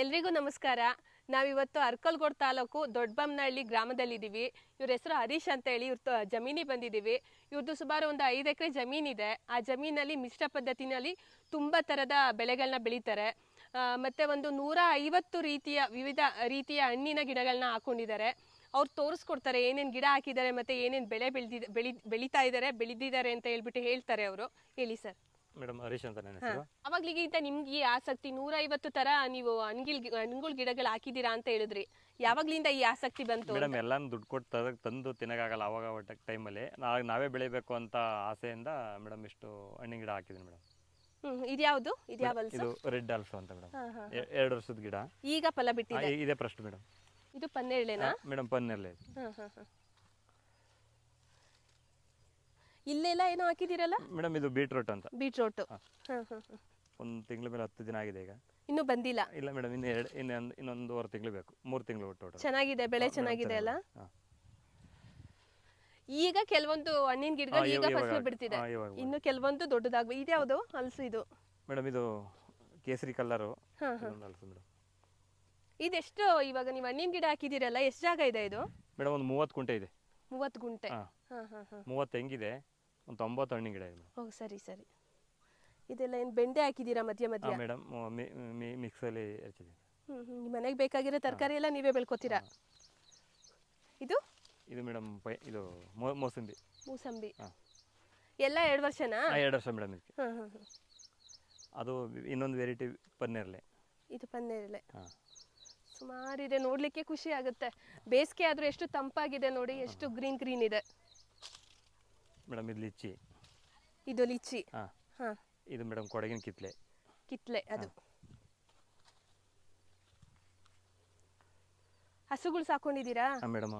ಎಲ್ರಿಗೂ ನಮಸ್ಕಾರ. ನಾವಿವತ್ತು ಅರ್ಕಲ್ಗೋಡ್ ತಾಲೂಕು ದೊಡ್ಡಬಮ್ನಹಳ್ಳಿ ಗ್ರಾಮದಲ್ಲಿದ್ದೀವಿ. ಇವ್ರ ಹೆಸರು ಹರೀಶ್ ಅಂತ ಹೇಳಿ ಇವ್ರ ಜಮೀನಿಗೆ ಬಂದಿದ್ದೀವಿ. ಇವ್ರದ್ದು ಸುಮಾರು ಒಂದು ಐದು ಎಕರೆ ಜಮೀನಿದೆ. ಆ ಜಮೀನಲ್ಲಿ ಮಿಶ್ರ ಪದ್ಧತಿನಲ್ಲಿ ತುಂಬ ಥರದ ಬೆಳೆಗಳನ್ನ ಬೆಳೀತಾರೆ. ಮತ್ತು ಮತ್ತೆ ಒಂದು ನೂರ ಐವತ್ತು ರೀತಿಯ, ವಿವಿಧ ರೀತಿಯ ಹಣ್ಣಿನ ಗಿಡಗಳನ್ನ ಹಾಕೊಂಡಿದ್ದಾರೆ. ಅವ್ರು ತೋರಿಸ್ಕೊಡ್ತಾರೆ, ಏನೇನು ಗಿಡ ಹಾಕಿದ್ದಾರೆ, ಮತ್ತೆ ಏನೇನು ಬೆಳೆ ಬೆಳೆದಿದೆ, ಬೆಳಿ, ಬೆಳೀತಾ ಇದ್ದಾರೆ ಬೆಳೆದಿದ್ದಾರೆ ಅಂತ ಹೇಳ್ಬಿಟ್ಟು ಹೇಳ್ತಾರೆ ಅವರು. ಹೇಳಿ ಸರ್. ಮೇಡಮ್ ಹರೀಶ್ ಅಂತ ನನ್ನ ಹೆಸರು. ಅವಾಗ್ಲಿಗಿಂತ ನಿಮ್ಗೆ ಈ ಆಸಕ್ತಿ ನೂರ ಐವತ್ತು ತರ ನೀವು ಅಂಗಿಲ್ ಹಣ್ಗುಳ್ ಗಿಡಗಳು ಹಾಕಿದೀರಾ ಅಂತ ಹೇಳಿದ್ರಿ. ಯಾವಾಗ್ಲಿಂದ ಈ ಆಸಕ್ತಿ ಬಂತು ಮೇಡಮ್ ಎಲ್ಲಾನು ದುಡ್ಡು ಕೊಟ್ಟು ತದ ತಂದು ತಿನ್ನಕ್ಕಾಗಲ್ಲ ಅವಾಗ ಒಟ್ಟ ಟೈಮಲ್ಲಿ. ನಾವು ನಾವೇ ಬೆಳಿಬೇಕು ಅಂತ ಆಸೆಯಿಂದ ಮೇಡಮ್ ಇಷ್ಟು ಹಣ್ಣಿನ ಗಿಡ ಹಾಕಿದ್ದೀನಿ ಮೇಡಮ್. ಹ್ಮ್ ಇದ್ಯಾವ್ದು ಇದ್ಯಾವ? ಇದು ರೆಡ್ ಆಲ್ಸೋ ಅಂತ ಮೇಡಮ್. ಹಾ, ಹಾ. ಎರಡು ವರ್ಷದ ಗಿಡ. ಈಗ ಫಲ ಆ, ಬಿಟ್ಟಿದೆ ಇ- ಇದೆ ಪ್ರಶ್ನೆ ಮೇಡಮ್. ಇದು ಪನ್ನೇರಳೆನಾ ಮೇಡಮ್ ಪನ್ನಲ್ಲೇ ಹಾ, ಹಾ. ಇಲ್ಲೆಲ್ಲ ಏನೋ ಹಾಕಿದಿರಲ್ಲ ಮೇಡಮ್ ಇದು ಬೀಟ್ರೂಟ್ ಅಂತ. ಬೀಟ್ರೂಟ್. ಹಾ. ಹಾ ಒಂದು ತಿಂಗಳ ಮೇಲೆ ಹತ್ತು ದಿನ ಆಗಿದೆ ಈಗ. ಇನ್ನು ಬಂದಿಲ್ಲ? ಇಲ್ಲ ಮೇಡಮ್ ಇನ್ನು ಎರಡು ಇನ್ನೊಂದು ಇನ್ನೊಂದೂವರೆ ತಿಂಗಳು ಬೇಕು. ಮೂರು ತಿಂಗಳು ಟೋಟಲ್ ಚೆನ್ನಾಗಿದೆ ಬೆಳೆ ಚೆನ್ನಾಗಿದೆ ಅಲ್ಲ? ಈಗ ಕೆಲವೊಂದು ಹಣ್ಣಿನ ಗಿಡಗಳು ಈಗ ಫಸಲು ಬಿಡ್ತಿದೆ. ಇನ್ನು ಕೆಲವೊಂದು ದೊಡ್ಡದಾಗ್ಬೇಕು ಇದ್ಯಾವುದು ಹಲಸು ಇದು. ಮೇಡಮ್ ಇದು ಕೇಸರಿ ಕಲರು ಹಾ, ಅಲ್ಸು ಮೇಡಮ್. ಇದೆಷ್ಟು ಇವಾಗ ನೀವು ಹಣ್ಣಿನ ಗಿಡ ಹಾಕಿದಿರಲ್ಲ ಎಷ್ಟು ಜಾಗ ಇದೆ ಇದು? ಮೇಡಮ್ ಒಂದು ಮೂವತ್ತು ಗುಂಟೆ ಇದೆ. ಮೂವತ್ತು ಗುಂಟೆ. ಹಾ. ಹಾ ಹಾ ಹಾ. ಮೂವತ್ತು ಹೆಂಗಿದೆ? ಒಂದು ತೊಂಬತ್ತು ಹಣ್ಣಿನ ಗಿಡ ಇದೆ ಓ ಸರಿ ಸರಿ. ಇದೆಲ್ಲ ಏನು ಬೆಂಡೆ ಹಾಕಿದ್ದೀರಾ ಮಧ್ಯ ಮಧ್ಯ? ಮೇಡಮ್ ಮಿಕ್ಸಲ್ಲಿ ಹಚ್ಚಿದ್ದೀನಿ. ಹ್ಞೂ ಮನೆಗೆ ಬೇಕಾಗಿರೋ ತರಕಾರಿ ಎಲ್ಲ ನೀವೇ ಬೆಳ್ಕೊತೀರಾ? ಇದು? ಇದು ಮೇಡಮ್ ಪೈ ಇದು ಮೋ- ಮೋಸಂಬಿ. ಮೂಸಂಬಿ. ಹಾ. ಎಲ್ಲ ಎರಡು ವರ್ಷನಾ? ಎರಡು ವರ್ಷ ಮೇಡಮ್ ಇದಕ್ಕೆ. ಅದು ಇನ್ನೊಂದು ವೆರೈಟಿ ಪನ್ನೀರ್ಲೆ. ಇದು ಪನ್ನೇರಳೆ ಹಾಂ. ಸುಮಾರಿದೆ ನೋಡ್ಲಿಕ್ಕೆ ಖುಷಿ ಆಗುತ್ತೆ. ಬೇಸಿಗೆ ಆದ್ರೂ ಎಷ್ಟು ತಂಪಾಗಿದೆ ನೋಡಿ ಎಷ್ಟು ಗ್ರೀನ್ ಗ್ರೀನ್ ಇದೆ. ಮೇಡಮ್ ಇದು ಲಿಚ್ಚಿ. ಇದು ಲಿಚ್ಚಿ. ಹಾಂ. ಹಾ. ಇದು ಮೇಡಮ್ ಕೊಡಗಿನ ಕಿತ್ಲೆ. ಕಿತ್ಲೆ ಅದು. ಹಸುಗಳು ಸಾಕೊಂಡಿದ್ದೀರಾ? ಹಾಂ ಮೇಡಮ್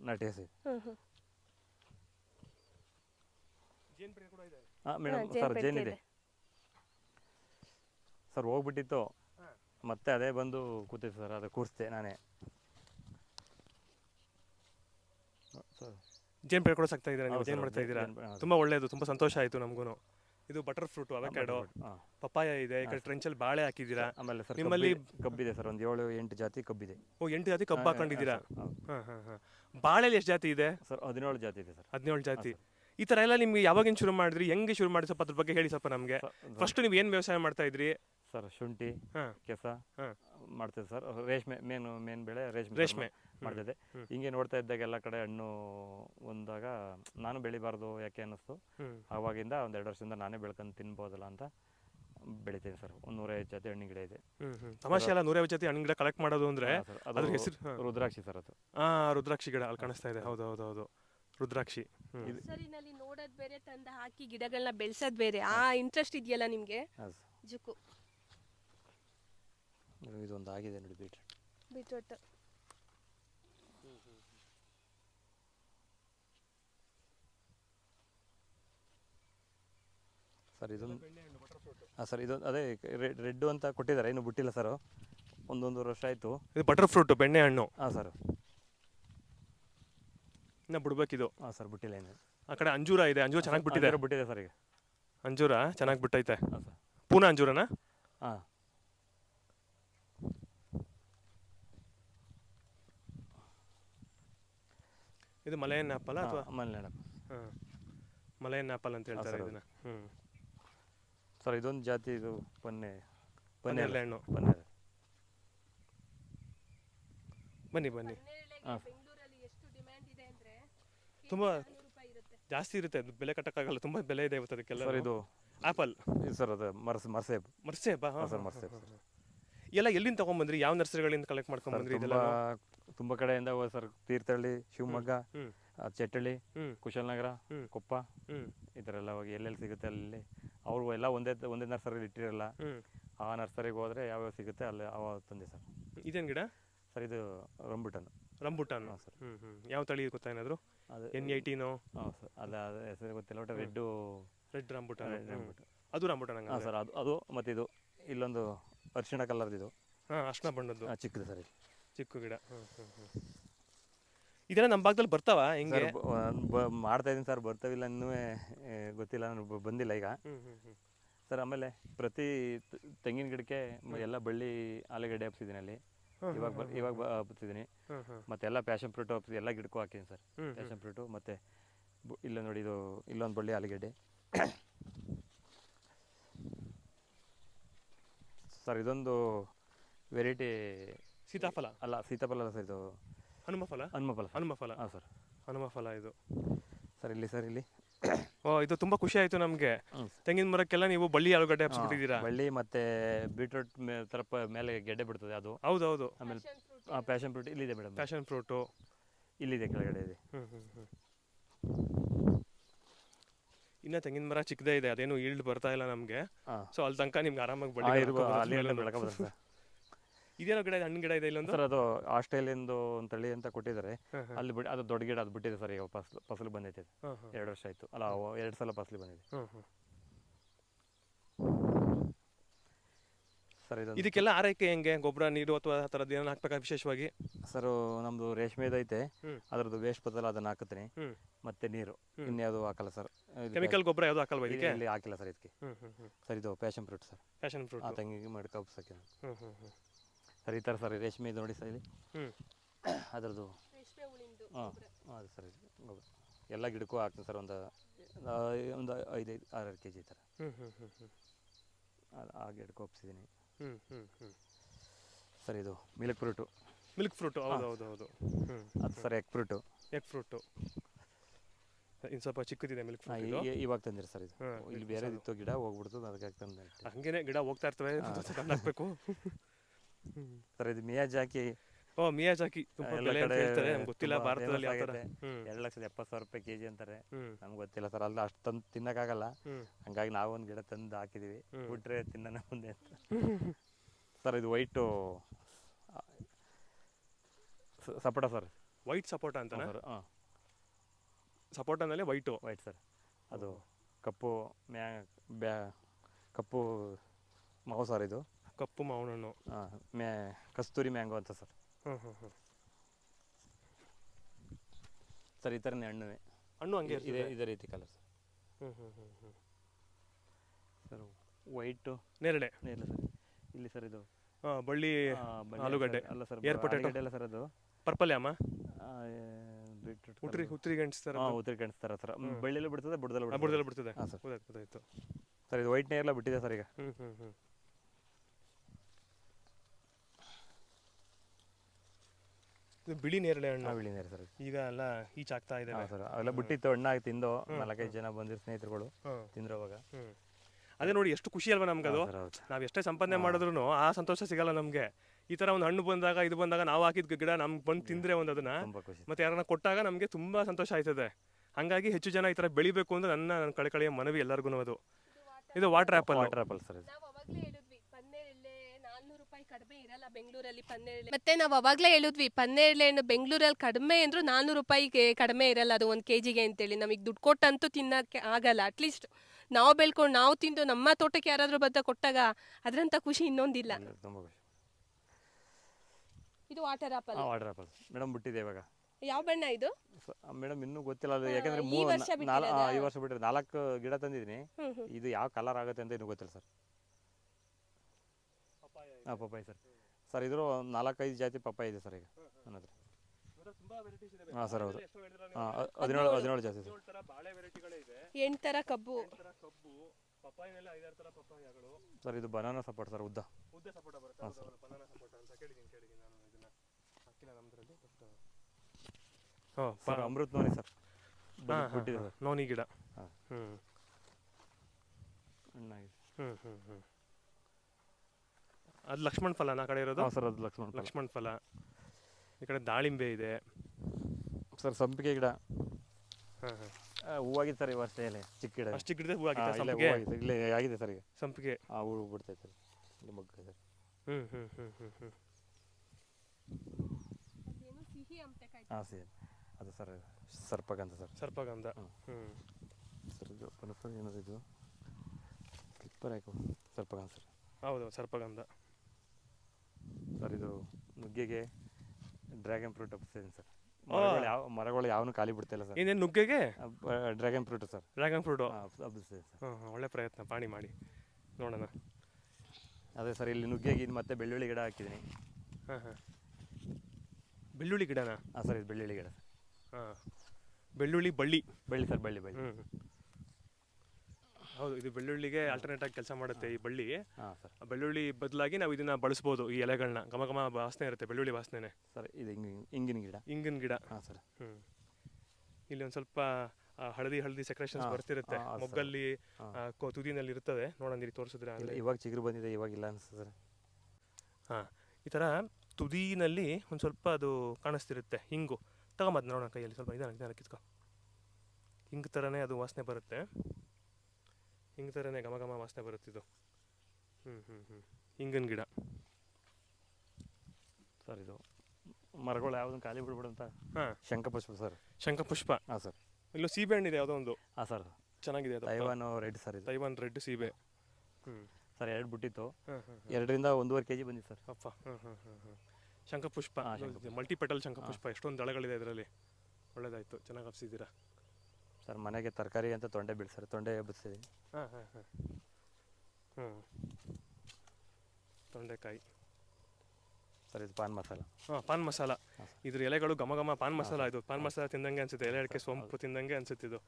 ನಾಟಿ ಹ್ಮ್ ಹ್ಮ್. ಹಾಂ ಮೇಡಮ್ ಹಾ, ಸರ್ ಜೇನ್ ಜೇನಿದೆ ಇದೆ. ಸರ್ ಹೋಗ್ಬಿಟ್ಟಿತ್ತು. ಮತ್ತೆ ಅದೇ ಬಂದು ಕೂತಿತ್ತು ಸರ್ ಅದು ಕೂರಿಸ್ದೆ ನಾನೇ. ಜೇನ್ ಪೇಡ್ ಕೂಡ ಸಾಕ್ತಾ ಇದ್ದೀರಾ ನೀವು? ಏನು ಜೇನ್ ಮಾಡ್ತಾ ಇದ್ದೀರಾ? ತುಂಬಾ ಒಳ್ಳೆಯದು ತುಂಬಾ ಸಂತೋಷ ಆಯ್ತು ನಮಗೂ ಇದು ಬಟರ್ ಫ್ರೂಟ್ ಅವಕ್ಯಾಡೋ ಹಾಂ ಪಪ್ಪಾಯ ಇದೆ ಈ ಕಡೆ ಟ್ರೆಂಚಲ್ಲಿ ಬಾಳೆ ಹಾಕಿದ್ದೀರಾ? ಆಮೇಲೆ ಸರ್ ನಿಮ್ಮಲ್ಲಿ ಕಬ್ಬಿದೆ- ಸರ್ ಒಂದು ಏಳು ಎಂಟು ಜಾತಿ ಕಬ್ಬಿದೆ. ಓ ಎಂಟು ಜಾತಿ ಕಬ್ಬು ಹಾಕೊಂಡಿದ್ದೀರಾ? ಹಾಂ ಹಾ ಹಾ. ಬಾಳೆಲಿ ಎಷ್ಟು ಜಾತಿ ಇದೆ? ಸರ್ ಹದಿನೇಳು ಜಾತಿ ಇದೆ ಸರ್. ಹದಿನೇಳು ಜಾತಿ. ಈ ಥರ ಎಲ್ಲ ನಿಮ್ಗೆ ಯಾವಾಗಿನ ಶುರು ಮಾಡಿದ್ರಿ? ಹೆಂಗೆ ಶುರು ಮಾಡಿ ಸ್ವಲ್ಪ ಅದ್ರ ಬಗ್ಗೆ ಹೇಳಿ ಸ್ವಲ್ಪ ನಮಗೆ. ಫಸ್ಟ್ ನೀವು ಏನು ವ್ಯವಸಾಯ ಮಾಡ್ತಾ ಇದ್ರಿ? ಸರ್ ಶುಂಠಿ ಹಾಂ. ಕೆಸ ಹಾ. ಮಾಡ್ತಿದ್ದೆ ಸರ್. ರೇಷ್ಮೆ ಮೇನ್ ಮೇನ್ ಬೆಳೆ ರೇಷ್ಮೆ ರೇಷ್ಮೆ. ಮಾಡ್ತಿದ್ದೆ. ಹಿಂಗೆ ನೋಡ್ತಾ ಇದ್ದಾಗ ಎಲ್ಲ ಕಡೆ ಹಣ್ಣು ಒಂದಾಗ ನಾನು ಬೆಳಿಬಾರ್ದು ಯಾಕೆ ಅನ್ನಿಸ್ತು. ಹ್ಮ್. ಆವಾಗಿಂದ ಒಂದು ಎರಡು ವರ್ಷದಿಂದ ನಾನೇ ಬೆಳ್ಕೊಂಡು ತಿನ್ಬೋದಲ್ಲ ಅಂತ ಬೆಳಿತೀನಿ ಸರ್. ಒಂದು ನೂರೈವತ್ತು ಜಾತಿ ಹಣ್ಣಿನ ಗಿಡ ಇದೆ. ಹ್ಮ್ ಹ್ಮ್. ತಮಾಷೆ ಎಲ್ಲ ನೂರೈವತ್ತು ಜಾತಿ ಹಣ್ಣು ಗಿಡ ಕಲೆಕ್ಟ್ ಮಾಡೋದು ಅಂದ್ರೆ ಹಾ. ಅದ್ರ ಅದು ಹೆಸರು ರುದ್ರಾಕ್ಷಿ ಸರ್ ಅದು. ಆ ರುದ್ರಾಕ್ಷಿ ಗಿಡ ಅಲ್ಲಿ ಕಾಣಿಸ್ತಾ ಇದೆ. ಹೌದು ಹೌದು ಹೌದು ರುದ್ರಾಕ್ಷಿ. ಹ್ಮ್. ನರ್ಸರಿನಲ್ಲಿ ನೋಡೋದ್ ಬೇರೆ ತಂದ ಹಾಕಿ ಗಿಡಗಳನ್ನ ಬೆಳ್ಸೋದ್ ಬೇರೆ. ಆ ಇಂಟ್ರೆಸ್ಟ್ ಇದೆಯಲ್ಲ ನಿಮ್ಗೆ? ಹಾಂ ಸರ್. ಜುಕು. ಮೇಡಮ್ ಇದೊಂದು ಆಗಿದೆ ನೋಡಿ ಬೀಟ್ರೂಟ್ ಬೀಟ್ರೋಟ್ ಸರ್ ಇದೊಂದು ಹಾಂ ಸರ್ ಇದೊಂದು ಅದೇ ರೆಡ್ ರೆಡ್ಡು ಅಂತ ಕೊಟ್ಟಿದ್ದಾರೆ ಇನ್ನು ಬಿಟ್ಟಿಲ್ಲ ಸರ್ ಒಂದೊಂದು ವರ್ಷ ಆಯಿತು. ಇದು ಬಟರ್ ಫ್ರೂಟ್ ಬೆಣ್ಣೆ ಹಣ್ಣು. ಹಾಂ ಸರ್ ಇನ್ನು ಬಿಡ್ಬೇಕಿದು. ಹಾಂ ಸರ್ ಬಿಟ್ಟಿಲ್ಲ ಇನ್ನು. ಆ ಕಡೆ ಅಂಜೂರ ಇದೆ ಅಂಜೂರ ಚೆನ್ನಾಗಿ ಬಿಟ್ಟಿದೆ. ಬಿಟ್ಟಿದೆ ಸರ್ ಈಗ. ಅಂಜೂರ ಚೆನ್ನಾಗಿ ಬಿಟ್ಟೈತೆ. ಹಾಂ ಸರ್ ಪೂನಾ ಅಂಜೂರನಾ? ಹಾಂ. ಇದು ಮಲಯನ್ ಆಪಲ್ ಅಥವಾ? ಆಮೇಲೆ ಮೇಡಮ್ ಹಾಂ. ಮಲಯನ್ ಆಪಲ್ ಅಂತ ಹೇಳ್ತಾರೆ ಇದನ್ನ. ಹ್ಮ್. ಸರ್ ಇದೊಂದು ಜಾತಿ ಇದು ಪನ್ನೆ ಪನ್ನೇರಳೆ ಹಣ್ಣು ಪನ್ನೆ ಬನ್ನಿ ಬನ್ನಿ. ಬೆಂಗಳೂರಲ್ಲಿ ಎಷ್ಟು ಡಿಮ್ಯಾಂಡ್ ಇದೆ ಅಂದ್ರೆ ತುಂಬಾ ರೂಪಾಯಿ ಇರುತ್ತೆ. ಜಾಸ್ತಿ ಇರುತ್ತೆ. ಅದು ಬೆಲೆ ಕಟ್ಟಕ್ಕಾಗಲ್ಲ. ತುಂಬಾ ಬೆಲೆ ಇದೆ ಇವತ್ತು ಅದಕ್ಕೆಲ್ಲ. ಸರ್ ಇದು ಆಪಲ್ ಇದು ಸರ್ ಅದು ಮರ್ಸ್ ಮರ್ಸೇಬ್. ಮರ್ಸೆ ಬಾ ಹಾಂ ಸರ್ ಮರ್ಸೇಬ್ ಸರ್. ಎಲ್ಲ ಎಲ್ಲಿಂದ ತಗೊಂಬಂದ್ರಿ? ಯಾವ ನರ್ಸರಿಗಳಿಂದ ಕಲೆಕ್ಟ್ ಮಾಡ್ಕೊಂಡ್ ಬಂದ್ರಿ ತುಂಬ ಇದೆಲ್ಲ? ತುಂಬ ಕಡೆಯಿಂದ ಹೋದ ಸರ್ ತೀರ್ಥಹಳ್ಳಿ ಶಿವಮೊಗ್ಗ ಚಟ್ಟಳ್ಳಿ ಕುಶಾಲನಗರ ಕೊಪ್ಪ ಈ ಥರ ಎಲ್ಲ ಹೋಗಿ ಎಲ್ಲೆಲ್ಲಿ ಸಿಗುತ್ತೆ ಅಲ್ಲಿ. ಅವರು ಎಲ್ಲ ಒಂದೇ ಒಂದೇ ನರ್ಸರಿ ಇಟ್ಟಿರಲ್ಲ. ಆ ನರ್ಸರಿಗೆ ಹೋದ್ರೆ ಯಾವ್ಯಾವ ಸಿಗುತ್ತೆ ಅಲ್ಲಿ ಅವ ತಂದೆ ಸರ್. ಇದೇನ್ ಗಿಡ? ಸರ್ ಇದು ರಂಬುಟನ್. ರಂಬುಟನ್. ಸರ್. ಯಾವ ತಳಿ ಗೊತ್ತಾ ಏನಾದ್ರು? ಅದು ಎನ್ ಏಯ್ಟೀನೋ ಹಾಂ ಸರ್ ಅದು ಅದು ಹೆಸರು ಗೊತ್ತಿಲ್ಲ ಒಟ್ಟು ರೆಡ್ಡು ರೆಡ್ ರಂಬುಟನ್ ಅದು ರಂಬುಟನ್ ಹಾಂ ಸರ್ ಅದು ಅದು ಮತ್ತು ಇದು ಇಲ್ಲೊಂದು ಅರಿಶಿಣ ಕಲರ್ದು ಹಾಂ ಅರ್ಶಿಣ ಬಣ್ಣದ್ದು. ಆ, ಚಿಕ್ಕದು ಸರ್ ಇದು ಚಿಕ್ಕ ಗಿಡ. ಹ್ಮ್ ಹ್ಮ್ ಹ್ಮ್. ಇದೆಲ್ಲ ನಮ್ಮ ಭಾಗದಲ್ಲಿ ಬರ್ತಾವ ಹಿಂಗೆ? ಸರ್ ಬ- ಬ- ಮಾಡ್ತಾ ಇದ್ದೀನಿ ಸರ್ ಬರ್ತಾವಿಲ್ಲ ಅನ್ನೂ ಗೊತ್ತಿಲ್ಲ ನಾನು ಬ- ಬಂದಿಲ್ಲ ಈಗ. ಹ್ಮ್ ಹ್ಮ್ ಹ್ಮ್. ಸರ್ ಆಮೇಲೆ ಪ್ರತಿ ತ- ತೆಂಗಿನ ಗಿಡಕ್ಕೆ ಮ- ಎಲ್ಲ ಬಳ್ಳಿ ಆಲೂಗಡ್ಡೆ ಹಾಕ್ತಿದ್ದೀನಿ ಅಲ್ಲಿ. ಇವಾಗ ಬ- ಇವಾಗ ಬ- ಹಬ್ಸಿದ್ದೀನಿ ಹ್ಮ್ ಹ್ಮ್. ಮತ್ತೆ ಎಲ್ಲ ಪ್ಯಾಷನ್ ಫ್ರೂಟ್ ಹಾಕ್ತಿದ್ದೀನಿ ಎಲ್ಲ ಗಿಡಕ್ಕೂ ಹಾಕಿದ್ದೀನಿ ಸರ್. ಹ್ಮ್ ಪ್ಯಾಷನ್ ಫ್ರೂಟು ಮತ್ತೆ ಬು- ಇಲ್ಲ ನೋಡಿ ಇದು ಇಲ್ಲೊಂದು ಬಳ್ಳಿ ಆಲೂಗಡ್ಡೆ. ಸರ್ ಇದೊಂದು ವೆರೈಟಿ ಸೀತಾಫಲ? ಅಲ್ಲ ಸೀತಾಫಲ ಅಲ್ಲ ಸರ್ ಇದು ಹನುಮಫಲ? ಹನುಮಫಲ ಹನುಮಫಲ? ಹಾಂ ಸರ್. ಹನುಮಫಲ ಇದು. ಸರ್ ಇಲ್ಲಿ ಸರ್ ಇಲ್ಲಿ. ಓ ಇದು ತುಂಬಾ ಖುಷಿ ಆಯ್ತು ನಮಗೆ. ತೆಂಗಿನ ಮರಕ್ಕೆಲ್ಲ ನೀವು ಬಳ್ಳಿ ಆಲೂಗಡ್ಡೆ ಹಬ್ಸ್ಬಿಟ್ಟಿದ್ದೀರಾ? ಬಳ್ಳಿ ಮತ್ತೆ ಬೀಟ್ರೂಟ್ ತರಪ್ಪ ಮೇಲೆ ಗೆಡ್ಡೆ ಬಿಡ್ತದೆ ಅದು. ಹೌದೌದು ಆಮೇಲೆ ಪ್ಯಾಷನ್ ಫ್ರೂಟ್ ಇಲ್ಲಿದೆ ಮೇಡಮ್. ಪ್ಯಾಷನ್ ಫ್ರೂಟು ಇಲ್ಲಿದೆ ಕೆಳಗಡೆ ಇದೆ. ಇನ್ನ ತೆಂಗಿನ ಮರ ಚಿಕ್ಕದೇ ಇದೆ ಅದೇನು ಈಲ್ಡ್ ಬರ್ತಾ ಇಲ್ಲ ನಮ್ಗೆ. ಸೊ ಅಲ್ಲಿ ತನಕ ನಿಮ್ಗೆ ಆರಾಮಾಗಿ ಬಳ್ಳಿ ಬೆಳ್ಕೊಬೋದು ಸರ್ ಇದೇನೋ ಗಿಡ ಇದೆ ಹಣ್ಣು ಗಿಡ ಇದೆ ಇಲ್ಲೊಂದು? ಸರ್ ಅದು ಆಸ್ಟ್ರೇಲಿಯಂದು ಒಂದು ತಳಿ ಅಂತ ಕೊಟ್ಟಿದ್ದಾರೆ. ಅಲ್ಲಿ ಬಿಟ್ಟು ಅದು ದೊಡ್ಡ ಗಿಡ ಅದು ಬಿಟ್ಟಿದೆ ಸರ್ ಈಗ ಫಸಲು ಫಸಲು ಬಂದೈತೆ. ಎರಡು ವರ್ಷ ಆಯಿತು. ಅಲ್ಲ ಎರಡು ಸಲ ಫಸಲು ಬಂದಿದೆ. ಸರ್ ಇದೊಂದು ಇದಕ್ಕೆಲ್ಲ ಆರೈಕೆ ಹೆಂಗೆ? ಗೊಬ್ಬರ ನೀರು ಅಥವಾ ಆ ಥರದ್ದು ಏನೋ ಹಾಕ್ಬೇಕಾ ವಿಶೇಷವಾಗಿ? ಸರ್ ನಮ್ಮದು ರೇಷ್ಮೆದು ಐತೆ. ಹ್ಮ್. ಅದ್ರದ್ದು ವೇಸ್ಟ್ ಬದಲು ಅದನ್ನ ಹಾಕುತ್ತೀನಿ. ಮತ್ತೆ ನೀರು. ಇನ್ನ ಇನ್ಯಾವುದು ಹಾಕಲ್ಲ ಸರ್. ಕೆಮಿಕಲ್ ಗೊಬ್ಬರ ಯಾವುದು ಹಾಕಲ್ವಾ ಇದಕ್ಕೆ? ಇಲ್ಲಿ ಹಾಕಿಲ್ಲ ಸರ್ ಇದಕ್ಕೆ. ಸರ್ ಇದು passion fruit sir. Passion fruit ಆ ತಂಗಿಗೆ ಮಾಡಿ ಕಬ್ಸಕ್ಕೆ ಹ್ಞೂ ಹ್ಮ್. ಸರ್ ಈ ಥರ ಸರ್ ರೇಷ್ಮೆ ಇದು ನೋಡಿ ಸರ್. ಇಲ್ಲಿ ಹ್ಮ್. ಅದರದ್ದು. ರೇಷ್ಮೆ ಹುಳಿಂದು. ಹಾಂ ಅದು ಸರ್ ಇದು ಗೊಬ್ಬರ. ಎಲ್ಲ ಗಿಡಕ್ಕೂ ಹಾಕ್ತೀನಿ ಸರ್ ಒಂದು ಆ, ಒಂದು ಐದೈದು ಆರಾರು ಕೆ ಜಿ ಈ ಥರ. ಹ್ಞೂ ಹ್ಮ್ ಹ್ಮ್ ಹ್ಮ್. ಅದು ಆ ಗಿಡಕ್ಕೆ ಒಪ್ಸಿದ್ದೀನಿ. ಹ್ಞೂ ಹ್ಞೂ ಹ್ಞೂ ಸರ್ ಇದು ಮಿಲ್ಕ್ ಫ್ರೂಟು. ಮಿಲ್ಕ್ ಫ್ರೂಟು ಹೌದು ಹೌದು ಹೌದು ಹ್ಞೂ ಅದು sir egg fruit. Egg fruit. ಇನ್ನು ಸ್ವಲ್ಪ ಚಿಕ್ಕದಿದೆ ಮಿಲ್ಕ್ ಫ್ರೂಟ್ ಇದು. ಇವಾಗ ತಂದಿರಿ ಸರ್ ಇದು. ಹಾಂ, ಇಲ್ಲಿ ಬೇರೆ ಹೊಸದು. ಇತ್ತು ಗಿಡ ಹೋಗ್ಬಿಡ್ತು ಅದಕ್ಕೆ ತಂದೆ. ಹಂಗೇನೆ ಗಿಡ ಹೋಗ್ತಾ ಇರ್ತವೆ ತಂದು ಹಾಕ್ಬೇಕು. ಸರ್ ಇದು ಮಿಯಾಜಾಕಿ ಓ ಮಿಯಾಜಾಕಿ ತುಂಬಾ ಎಲ್ಲ ಬೆಲೆ ಅಂತ ಕಡೆ ಹೇಳ್ತಾರೆ ನಮ್ಗೆ ಗೊತ್ತಿಲ್ಲ ತುಂಬಾ ಭಾರತದಲ್ಲಿ ಯಾವ famous ಆಗೈತೆ. ಹ್ಮ್. ಎರಡು ಲಕ್ಷದ ಎಪ್ಪತ್ ಸಾವಿರ ರೂಪಾಯಿ ಕೆಜಿ ಅಂತಾರೆ. ಹ್ಮ್. ನಮ್ಗೆ ಗೊತ್ತಿಲ್ಲ ಸರ್ ಅಲ್ಲಿ ಅಷ್ಟು ತಂದು ತಿನ್ನಕ್ಕಾಗಲ್ಲ. ಹ್ಮ್. ಹಂಗಾಗಿ ನಾವು ಒಂದು ಗಿಡ ತಂದು ಹಾಕಿದೀವಿ. ಹ್ಮ್. ಬಿಟ್ರೆ ತಿನ್ನೋಣ ಮುಂದೆ ಅಂತ. ಸರ್ ಇದು white sapota sir. White sapota ಅಂತಾನೆ? ಸರ್ ಹಾಂ. ಸಪೋಟನಲ್ಲಿ ವೈಟು. White sir. ಅದು ಕಪ್ಪು ಮ್ಯಾ ಬ್ಯಾ ಕಪ್ಪು ಮಾವು ಸರ್ ಇದು. ಕಪ್ಪು ಮಾವಿನ ಹಣ್ಣು ಹಾಂ ಮ್ಯಾ ಕಸ್ತೂರಿ ಮ್ಯಾಂಗೋ ಅಂತ ಸರ್. ಹ್ಞೂ ಹ್ಞೂ ಹ್ಞೂ ಸರ್ ಈ ಥರನೇ ಹಣ್ಣುವೆ. ಹಣ್ಣು ಹಂಗೆ ಇದೆ ಇರ್ತದೆ. ಇದೇ ರೀತಿ ಕಲರ್ ಸರ್. ಹ್ಞೂ ಹ್ಮ್ ಹ್ಮ್ ಹ್ಮ್. ಸರ್ ವೈಟು ನೇರಳೆ. ನೇರಳೆ ಸರ್. ಇಲ್ಲಿ ಸರ್ ಇದು. ಹಾಂ ಬಳ್ಳಿ ಆ, ಬನ್ನಿ ಆಲೂಗಡ್ಡೆ. ಸರ್. ಅಲ್ಲ ಸರ್ ಏರ್ ಪೊಟ್ಯಾಟೊ. ಆಲೂಗಡ್ಡೆ ಅಲ್ಲ ಸರ್ ಅದು. Purple yam? ಬೀಟ್ರೂಟ್ ಹುತ್ರಿ ಉತ್ರಿ ಗಂಟಿಸ್ತಾರ ಹಾಂ ಉತ್ತರಿ ಕಾಣಿಸ್ತಾರ ಸರ್. ಬಳ್ಳಿಲೂ ಬಿಡ್ತದೆ ಬುಡದಲ್ಲೂ ಬಿಡ್ತದೆ ಬುಡದಲ್ಲಿ ಬಿಡ್ತದೆ. ಸರ್. ಗೊತ್ತಾಯ್ತು ಗೊತ್ತಾಯ್ತು ಸರ್ ಇದು ವೈಟ್ನೇ ಎಲ್ಲ ಬಿಟ್ಟಿದೆ ಸರ್ ಈಗ. ಹ್ಞೂ ಹ್ಞೂ ಹ್ಮ್. ಇದು ಬಿಳಿ ನೇರಳೆ ಹಣ್ಣು. ಬಿಳಿ ನೇರಳೆ ಸರ್. ಈಗ ಎಲ್ಲ ಈಚಾಗ್ತಾ ಆಗ್ತಾ ಇದೆ ಸರ್. ಅವೆಲ್ಲ ಬಿಟ್ಟಿತ್ತು ಹಣ್ಣಾಗಿ ತಿಂದು ನಾಲ್ಕೈದು ಜನ ಬಂದಿರು ಸ್ನೇಹಿತರುಗಳು ತಿಂದ್ರವಾಗ. ತಿಂದ್ರು ಅವಾಗ ಹ್ಮ್. ಅದೇ ನೋಡಿ ಎಷ್ಟು ಖುಷಿ ಅಲ್ವಾ ನಮ್ಗೆ ಅದು ನಾವು ಹೌದು. ನಾವ್ ಎಷ್ಟೇ ಸಂಪಾದನೆ ಮಾಡಿದ್ರು ಆ ಸಂತೋಷ ಸಿಗಲ್ಲ ನಮ್ಗೆ. ಈ ತರ ಒಂದು ಹಣ್ಣು ಬಂದಾಗ ಇದು ಬಂದಾಗ ನಾವು ಹಾಕಿದ ಗಿಡ ನಮ್ಗೆ ಬಂದು ತಿಂದ್ರೆ ಒಂದು ಅದನ್ನ. ತುಂಬ ಖುಷಿ. ಮತ್ತೆ ಯಾರನ್ನ ಕೊಟ್ಟಾಗ ನಮ್ಗೆ ತುಂಬಾ ಸಂತೋಷ ಆಯ್ತದೆ. ಹಂಗಾಗಿ ಹೆಚ್ಚು ಜನ ಈ ತರ ಬೆಳಿಬೇಕು ಅಂದ್ರೆ ನನ್ನ ನನ್ನ ಕಳಕಳಿಯ ಮನವಿ ಎಲ್ಲರಿಗೂ ಅದು. ಇದು water apple water apple sir ಇದು. ನಾವು ಅವಾಗ್ಲೇ ಹೇಳಿದ್ವಿ ಪನ್ನೇರಳೆ ನಾನ್ನೂರು ರೂಪಾಯಿ ಕಡಿಮೆ ಇರಲ್ಲ ಬೆಂಗಳೂರಲ್ಲಿ ಪನ್ನೇರಳೆ ಮತ್ತೆ ನಾವು ಅವಾಗಲೇ ಹೇಳಿದ್ವಿ ಪನ್ನೇರಳೆ ಹಣ್ಣು ಬೆಂಗಳೂರಲ್ಲಿ ಕಡಿಮೆ ಅಂದ್ರೂ ನಾನ್ನೂರು ರೂಪಾಯಿಗೆ ಕಡಿಮೆ ಇರಲ್ಲ ಅದು ಒಂದು ಕೆ ಜಿಗೆ ಅಂತೇಳಿ. ನಮಗೆ ದುಡ್ಡು ಕೊಟ್ಟಂತೂ ತಿನ್ನಕ್ಕೆ ಆಗಲ್ಲ ಅಟ್ಲೀಸ್ಟ್ ನಾವು ಬೆಳ್ಕೊಂಡು ನಾವು ತಿಂದು ನಮ್ಮ ತೋಟಕ್ಕೆ ಯಾರಾದರೂ ಬದ್ದ ಕೊಟ್ಟಾಗ ಅದರಂಥ ಖುಷಿ ಇನ್ನೊಂದಿಲ್ಲ. ತುಂಬ ಖುಷಿ. ಇದು ವಾಟರ್ ಆಪಲ್ ಹಾಂ ವಾಟರ್ ಆಪಲ್ ಮೇಡಮ್ ಬಿಟ್ಟಿದೆ ಇವಾಗ. ಯಾವ ಬಣ್ಣ ಇದು? ಮೇಡಮ್ ಇನ್ನೂ ಗೊತ್ತಿಲ್ಲ ಅದು ಯಾಕಂದ್ರೆ ಮೂರು ವರ್ಷ ನಾಲ್ ಬಿಟ್ಟಿರೋದಾ? ಈ ವರ್ಷ ಬಿಟ್ಟರೆ ನಾಲ್ಕು ಗಿಡ ತಂದಿದ್ದೀನಿ. ಇದು ಯಾವ ಕಲರ್ ಆಗುತ್ತೆ ಅಂತ ಇನ್ನೂ ಗೊತ್ತಿಲ್ಲ ಸರ್ ಹಾಂ ಪಪ್ಪಾಯಿ ಸರ್ ಸರ್ ಇದ್ರ ನಾಲ್ಕೈದು ಜಾತಿ ಪಪ್ಪಾಯಿ ಇದೆ ಸರ್ ಈಗ ನನ್ನ ಹತ್ರ ಹಾಂ ಸರ್ ಹೌದು. ಹಾಂ ಹದಿನೇಳು ಹದಿನೇಳು ಜಾತಿ ಸರ್. ಬಾಳೆ ವೆರೈಟಿಗಳೇ ಇದೆ. ಎಂಟು ಥರ ಕಬ್ಬು. ತರ ಕಬ್ಬು. ಪಪ್ಪಾಯಿನಲ್ಲಿ ಐದಾರು ತರ ಪಪ್ಪಾಯಿಗಳು. ಸರ್ ಇದು ಬನಾನಾ ಸಪೋರ್ಟ್ ಸರ್ ಉದ್ದ. ಉದ್ದ ಸರ್. ಹಾಂ ಸರ್ ಅಮೃತ್ ನೋನಿ ಸರ್. ಬಿಟ್ಟಿದೆ ಸರ್. ನೋನಿ ಗಿಡ. ಹಾಂ. ಹ್ಮ್. ಹಣ್ಣಾಗಿದೆ ಹ್ಞೂ ಹ್ಮ್ ಹ್ಮ್. ಅದು ಲಕ್ಷ್ಮಣ್ ಫಲ ನಾ ಕಡೆ ಇರೋದು? ಸರ್ ಅದು ಲಕ್ಷ್ಮಣ ಫಲ. ಲಕ್ಷ್ಮಣ್ ಫಲ. ಈ ಕಡೆ ದಾಳಿಂಬೆ ಇದೆ. ಸರ್ ಸಂಪಿಗೆ ಗಿಡ. ಹಾಂ ಹಾಂ. ಆ, ಹೂವಾಗಿದೆ ಸರ್ ಈ ವರ್ಷ ಇಲ್ಲೇ ಚಿಕ್ಕ ಗಿಡ. ಅಷ್ಟು ಗಿಡದ ಹೂ ಆಗಿದೆ ಇಲ್ಲೇ ಸಂಪಿಗೆ ಹೂವಾಗಿದೆ. ಇಲ್ಲೇ ಆಗಿದೆ ಸರ್ ಈಗ. ಸಂಪಿಗೆ? ಆ ಹೂ ಬಿಡ್ತೈತೆ ಸರ್ ಇಲ್ಲಿ ಮಗ್ಗ ಸರ್ ಹ್ಮ್ ಹ್ಮ್ ಹ್ಮ್ ಹ್ಮ್ ಹ್ಮ್. ಅದೇನೋ ಸಿಹಿ ಹಾಂ ಸರ್ ಅದು ಸರ್ ಸರ್ಪಗಂಧ ಅಂತ ಸರ್. ಸರ್ಪಗಂಧ. ಹ್ಮ್. ಹ್ಮ್. ಸರ್ ಇದು ಪನಸರ್ ಏನದು ಇದು? ಸ್ಲಿಪ್ಪರ್ ಹಾಕೋ. ಸರ್ಪಗಂಧ ಸರ್. ಹೌದು ಸರ್ಪಗಂಧ. ಸರ್ ಇದು ನುಗ್ಗೆಗೆ ಡ್ರ್ಯಾಗನ್ ಫ್ರೂಟ್ ಹಬ್ಸಿದ್ದೀನಿ ಸರ್. ಮರಗಳು ಯಾವ ಮರಗಳು ಯಾವನು ಖಾಲಿ ಬಿಡ್ತಿಲ್ಲ ಸರ್. ಏನೇನು ನುಗ್ಗೆಗೆ? Dragon fruit sir. Dragon fruit ಹಬ್ಸಿದೆ sir. ಹಾಂ ಒಳ್ಳೆ ಪ್ರಯತ್ನ ಪಾಣಿ ಮಾಡಿ. ನೋಡೋಣ. ಅದೇ ಸರ್ ಇಲ್ಲಿ ನುಗ್ಗೆಗೆ ಇದು ಮತ್ತೆ ಬೆಳ್ಳುಳ್ಳಿ ಗಿಡ ಹಾಕಿದ್ದೀನಿ. ಹಾಂ ಹಾಂ. ಬೆಳ್ಳುಳ್ಳಿ ಗಿಡನಾ? ಹಾಂ ಸರ್ ಇದು ಬೆಳ್ಳುಳ್ಳಿ ಗಿಡ ಹಾಂ. ಬೆಳ್ಳುಳ್ಳಿ ಬಳ್ಳಿ. ಬಳ್ಳಿ ಸರ್ ಬಳ್ಳಿ ಬಳ್ಳಿ. ಹ್ಞೂ ಹೌದು ಇದು ಬೆಳ್ಳುಳ್ಳಿಗೆ ಆಲ್ಟರ್ನೇಟ್ ಆಗಿ ಕೆಲಸ ಮಾಡುತ್ತೆ ಈ ಬಳ್ಳಿ. ಹಾಂ ಸರ್. ಆ ಬೆಳ್ಳುಳ್ಳಿ ಬದಲಾಗಿ ನಾವು ಇದನ್ನ ಬಳಸ್ಬೋದು ಈ ಎಲೆಗಳನ್ನ ಘಮ ಘಮ ವಾಸನೆ ಇರುತ್ತೆ ಬೆಳ್ಳುಳ್ಳಿ ವಾಸನೆ ಸರ್ ಇದು ಇಂಗಿನ ಗಿಡ. ಇಂಗಿನ ಗಿಡ. ಹಾಂ ಸರ್. ಹ್ಞೂ ಇಲ್ಲಿ ಒಂದು ಸ್ವಲ್ಪ ಆ, ಹಳದಿ ಹಳದಿ ಸೆಕ್ರೇಷನ್ಸ್ ಬರ್ತಿರುತ್ತೆ. ಮೊಗ್ಗಲ್ಲಿ ಆ, ಕೊ- ತುದಿನಲ್ಲಿ ಇರ್ತದೆ. ನೋಡೋಣ ಇಲ್ಲಿ ತೋರಿಸಿದ್ರೆ ಇಲ್ಲ ಇವಾಗ ಚಿಗುರು ಬಂದಿದೆ ಇವಾಗ ಇಲ್ಲ ಅನ್ಸುತ್ತೆ ಸರ್. ಹಾಂ ಈ ಥರ ತುದಿನಲ್ಲಿ ಒಂದು ಸ್ವಲ್ಪ ಅದು ಕಾಣಿಸ್ತಿರುತ್ತೆ. ಹಿಂಗು. ತಗೊಂಬದ್ ನೋಡೋಣ ಕೈಯಲ್ಲಿ. ಸ್ವಲ್ಪ ಇದನ್ನ ಇದನ್ನ ಕಿತ್ಕೊ. ಹಿಂಗ್ ಥರನೇ ಅದು ವಾಸನೆ ಬರುತ್ತೆ. ಹಿಂಗ್ ಥರನೇ ಘಮ ಘಮ ವಾಸನೆ ಬರುತ್ತಿದ್ದು ಹ್ಞೂ ಹ್ಞೂ ಹ್ಞೂ ಹಿಂಗನ್ ಗಿಡ. ಸರ್ ಇದು ಮರಗಳು ಯಾವುದನ್ನು ಖಾಲಿ ಬಿಡ್ಬಿಡು ಅಂತ? ಹಾಂ. ಶಂಕಪುಷ್ಪ ಸರ್. ಶಂಕಪುಷ್ಪ ಹಾಂ ಸರ್. ಇಲ್ಲೂ ಸೀಬೆ ಹಣ್ಣಿದೆ ಯಾವುದೋ ಒಂದು. ಹಾಂ ಸರ್. ಚೆನ್ನಾಗಿದೆ ಅದು. ತೈವಾನು ರೆಡ್ ಸರ್ ಇದು. ತೈವಾನ್ ರೆಡ್ ಸೀಬೆ. ಹ್ಞೂ ಸರ್ ಎರಡು ಬಿಟ್ಟಿತ್ತು. ಹಾಂ ಹಾಂ ಎರಡರಿಂದ ಒಂದೂವರೆ ಕೆ ಜಿ ಬಂದಿತ್ತು ಸರ್. ಅಪ್ಪ. ಹ್ಞೂ ಹ್ಞೂ ಹ್ಞೂ ಹ್ಞೂ ಶಂಕಪುಷ್ಪ. ಮಲ್ಟಿಪೆಟಲ್ ಶಂಕಪುಷ್ಪ ಎಷ್ಟೊಂದು ದಳಗಳಿದೆ ಇದರಲ್ಲಿ. ಒಳ್ಳೆಯದಾಯ್ತು ಚೆನ್ನಾಗಿ ಹಬ್ಸಿದ್ದೀರಾ ಸರ್ ಮನೆಗೆ ತರಕಾರಿ ಅಂತ ತೊಂಡೆ ಬಿಡಿ ಸರ್ ತೊಂಡೆ ಎಬ್ಬಿಸ್ತೀವಿ ಹಾಂ ಹಾಂ ಹಾಂ. ಹ್ಞೂ ತೊಂಡೆಕಾಯಿ. ಸರ್ ಇದು ಪಾನ್ ಮಸಾಲ. ಹಾಂ ಪಾನ್ ಮಸಾಲ. ಇದ್ರ ಎಲೆಗಳು ಘಮ ಘಮ ಪಾನ್ ಮಸಾಲ ಇದು. ಪಾನ್ ಮಸಾಲ ತಿಂದಂಗೆ ಅನ್ಸುತ್ತೆ. ಎಲೆ ಅಡಿಕೆ ಸೊಂಪು ತಿಂದಂಗೆ ಅನ್ಸುತ್ತೆ ಇದು.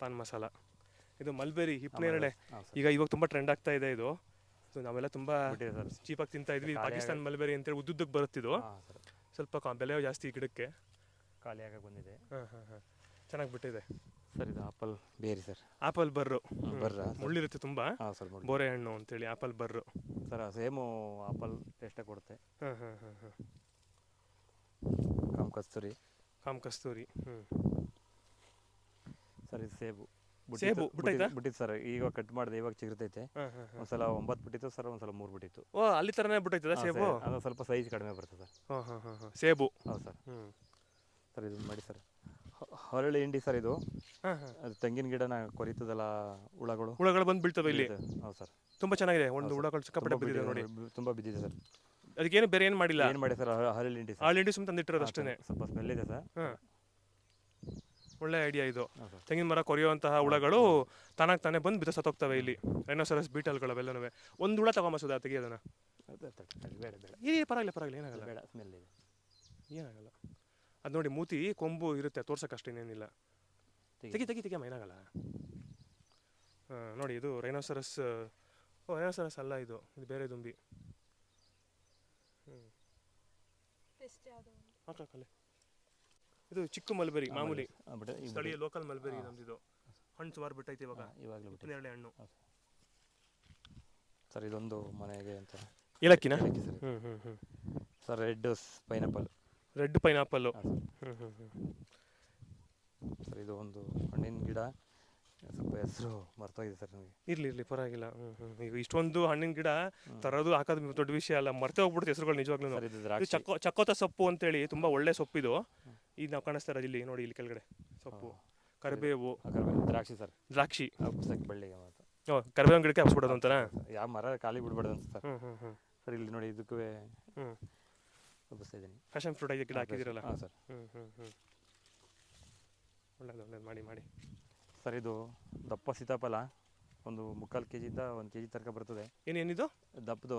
ಪಾನ್ ಮಸಾಲ. ಇದು ಮಲ್ಬೆರಿ ಹಿಪ್ನೇರಳೆ ಈಗ ಇವಾಗ ತುಂಬ ಟ್ರೆಂಡ್ ಆಗ್ತಾ ಇದೆ ಇದು. ಸೊ ನಾವೆಲ್ಲ ತುಂಬ ಚೀಪಾಗಿ ತಿಂತಾ ಇದ್ವಿ. ಪಾಕಿಸ್ತಾನ ಮಲ್ಬೆರಿ ಅಂತೇಳಿ ಉದ್ದುದ್ದಕ್ಕೆ ಬರುತ್ತಿದ್ದು ಸ್ವಲ್ಪ ಬೆಲೆ ಜಾಸ್ತಿ ಗಿಡಕ್ಕೆ. ಖಾಲಿ ಆಗಕ್ಕೆ ಬಂದಿದೆ. ಹಾಂ ಹಾಂ ಹಾಂ. ಚೆನ್ನಾಗಿ ಬಿಟ್ಟಿದೆ ಸರ್ ಇದು apple berry sir. Apple ber. ಬರ್ರ ಮುಳ್ಳಿರುತ್ತೆ ತುಂಬ? ಹಾಂ ಸರ್ ಬೋರೆ ಹಣ್ಣು ಅಂತೇಳಿ ಆಪಲ್ ಬರ್ರು. ಸರ್ ಸೇಮು ಆಪಲ್ ಟೇಸ್ಟಾಗಿ ಕೊಡುತ್ತೆ. ಹಾಂ ಹಾಂ ಹಾಂ ಹಾಂ. ಕಾಮ್ ಕಸ್ತೂರಿ. ಕಾಮ್ ಕಸ್ತೂರಿ ಹ್ಞೂ ಸರ್ ಇದು ಸೇಬು. ಸೇಬು, ಬಿಟ್ಟೈತಾ? ಬಿಟ್ಟಿತ್ತು ಸರ್. ಈಗ ಕಟ್ ಮಾಡಿದೆ ಇವಾಗ ಚಿಗುರ್ತೈತೆ. ಒಂದ್ಸಲ ಒಂಬತ್ತು ಬಿಟ್ಟಿತ್ತು ಸರ್ ಒಂದ್ಸಲ ಮೂರು ಬಿಟ್ಟಿತ್ತು. ಓ ಅಲ್ಲಿ ತರನೇ ಬಿಟ್ಟೈತದ ಸೇಬು? ಅದು ಸ್ವಲ್ಪ ಸೈಜ್ ಕಡಿಮೆ ಬರ್ತದೆ. ಹಾಂ ಹಾಂ ಹಾಂ ಸೇಬು. ಹೌದು ಸರ್. ಹ್ಞೂ ಸರ್ ಇದು ಮಾಡಿ ಸರ್. ಹೊರಳಿ ಹಿಂಡಿ ಸರ್ ಇದು. ಅದು ತೆಂಗಿನ ಗಿಡನ ಕೊರಿತದಲ್ಲ ಹುಳಗಳು. ಹುಳಗಳು ಬಂದು ಬೀಳ್ತವೆ ಇಲ್ಲಿ. ಹೌದು ಸರ್. ತುಂಬಾ ಚೆನ್ನಾಗಿದೆ. ಒಂದು. ಹುಳಗಳು ಸಿಕ್ಕಾಪಟ್ಟೆ ಬಿದ್ದಿದೆ ನೋಡಿ. ತುಂಬಾ ಬಿದ್ದಿದೆ ಸರ್. ಅದಕ್ಕೇನು ಬೇರೆ ಏನು ಮಾಡಿಲ್ಲ. ಏನು ಮಾಡಿ ಸರ್. ಹರಳಿ ಹಿಂಡಿ ಸರ್. ಹಿಂಡಿ ಸುಮ್ಮನೆ ತಂದಿಟ್ಟಿರೋದು ಅಷ್ಟೇ ಸ್ವಲ್ಪ ಸ್ಮೆಲ್ ಇದೆ ಸರ್. ಹಾಂ. ಒಳ್ಳೆ ಐಡಿಯಾ ಇದು. ತೆಂಗಿನ ಮರ ಕೊರೆಯುವಂತಹ ಹುಳಗಳು ತಾನಾಗಿ ತಾನೇ ಬಂದು ಬಿತ್ತ ಸತ್ತೋಗ್ತವೆ ಇಲ್ಲಿ. ರೈನೋಸರಸ್ ಬೀಟಲ್ಗಳು ಅವೆಲ್ಲನೂ. ಒಂದು ಹುಳ ತಗೊಂಬಸೋದು ತೆಗಿಯೋದನ್ನ ಅದು ತಟ್ಟೆ, ತಟ್ಟೆ, ಬೇಡ ಬೇಡ. ಏ ಪರವಾಗಿಲ್ಲ ಪರವಾಗಿಲ್ಲ. ಏನಾಗಲ್ಲ. ಬೇಡ ಸ್ಮೆಲ್ ಇದೆ. ಏನಾಗಲ್ಲ. ಅದು ನೋಡಿ ಮೂತಿ ಕೊಂಬು ಇರುತ್ತೆ ತೋರ್ಸಕ್ಕಷ್ಟೇ ಏನಿಲ್ಲ. ತೆಗಿ. ತೆಗಿ ತೆಗಿ ತೆಗಿಯಮ್ಮ ಏನಾಗಲ್ಲ. ಹಾಂ ನೋಡಿ ಇದು ರೈನೋಸರಸ್ ಓ ರೈನೋಸರಸ್ ಅಲ್ಲ ಇದು ಇದು ಬೇರೆ ದುಂಬಿ. ಇದು ಚಿಕ್ಕ ಮಲ್ಬೆರಿ ಮಾಮೂಲಿ. ಸ್ಥಳೀಯ ಲೋಕಲ್ ಮಲ್ಬೆರಿ ನಮ್ದಿದು. ಹಣ್ಣು ಸುಮಾರು ಬಿಟ್ಟೈತೆ ಇವಾಗ. ಇವಾಗಲೇ ಬಿಟ್ಟು ನೇರಳೆ ಹಣ್ಣು. ಸರ್ ಇದೊಂದು ಮನೆಗೆ ಅಂತ. ಏಲಕ್ಕಿನ. ಹ್ಞೂ ಹ್ಞೂ ಹ್ಞೂ sir red pineapple. Red pineapple. ಹ್ಞೂ ಹ್ಞೂ ಹ್ಞೂ ಸರ್ ಇದು ಒಂದು ಹಣ್ಣಿನ ಗಿಡ. ಸ್ವಲ್ಪ ಹೆಸರು ಮರ್ತೋಗಿದೆ ಸರ್ ನನಗೆ ಇರ್ಲಿ ಇರ್ಲಿ ಪರವಾಗಿಲ್ಲ. ಹ್ಞೂ ಹ್ಞೂ ಈಗ ಇಷ್ಟೊಂದು ಹಣ್ಣಿನ ಗಿಡ ತರೋದು ಹಾಕೋದು ದೊಡ್ಡ ವಿಷಯ ಅಲ್ಲ. ಮರ್ತೆ ಹೋಗ್ಬಿಡುತ್ತೆ ಹೆಸರುಗಳು ನಿಜವಾಗ್ಲೂ ಸರ್ ಇದು ಇದು ದ್ರಾಕ್ಷಿ. ಚಕ್ಕೋ ಚಕ್ಕೋತ ಸೊಪ್ಪು ಅಂತೇಳಿ ತುಂಬ ಒಳ್ಳೆ ಸೊಪ್ಪಿದು. ಈಗ ನಾವು ಕಾಣಿಸ್ತಾ ಇರೋದು ಇಲ್ಲಿ ನೋಡಿ ಇಲ್ಲಿ ಕೆಳಗಡೆ ಸೊಪ್ಪು. ಕರಿಬೇವು. ಆ ಕರಿಬೇವು, ದ್ರಾಕ್ಷಿ ಸರ್. ದ್ರಾಕ್ಷಿ. ಹಬ್ಸಕ್ಕೆ ಬಳ್ಳಿಗೆ ಮಾತ್ರ. ಓ ಕರಿಬೇವಿನ ಗಿಡಕ್ಕೆ ಹಬ್ಸ್ಬಿಡೋದು ಅಂತಾನ? ಯಾವ ಮರ ಖಾಲಿ ಬಿಡ್ಬಾರ್ದು ಅಂತ ಸರ್ ಹ್ಞೂ ಹ್ಞೂ ಸರ್ ಇಲ್ಲಿ ನೋಡಿ ಇದಕ್ಕೂ ಹ್ಞೂ ಹಬ್ಬಿಸ್ತಾ ಇದ್ದೀನಿ. ಫ್ಯಾಷನ್ ಫ್ರೂಟ್ ಆಗಿ ಗಿಡ ಹಾಕಿದಿರಲ್ಲ ಹಾಂ ಸರ್ ಹ್ಞೂ ಹ್ಞೂ ಹ್ಞೂ ಒಳ್ಳೇದು ಒಳ್ಳೇದು. ಮಾಡಿ ಮಾಡಿ. ಸರ್ ಇದು ದಪ್ಪ ಸೀತಾಫಲ ಒಂದು ಮುಕ್ಕಾಲು ಕೆ ಜಿಯಿಂದ ಒಂದು ಕೆ ಜಿ ತನಕ ಬರ್ತದೆ. ಏನೇನಿದು ದಪ್ಪದು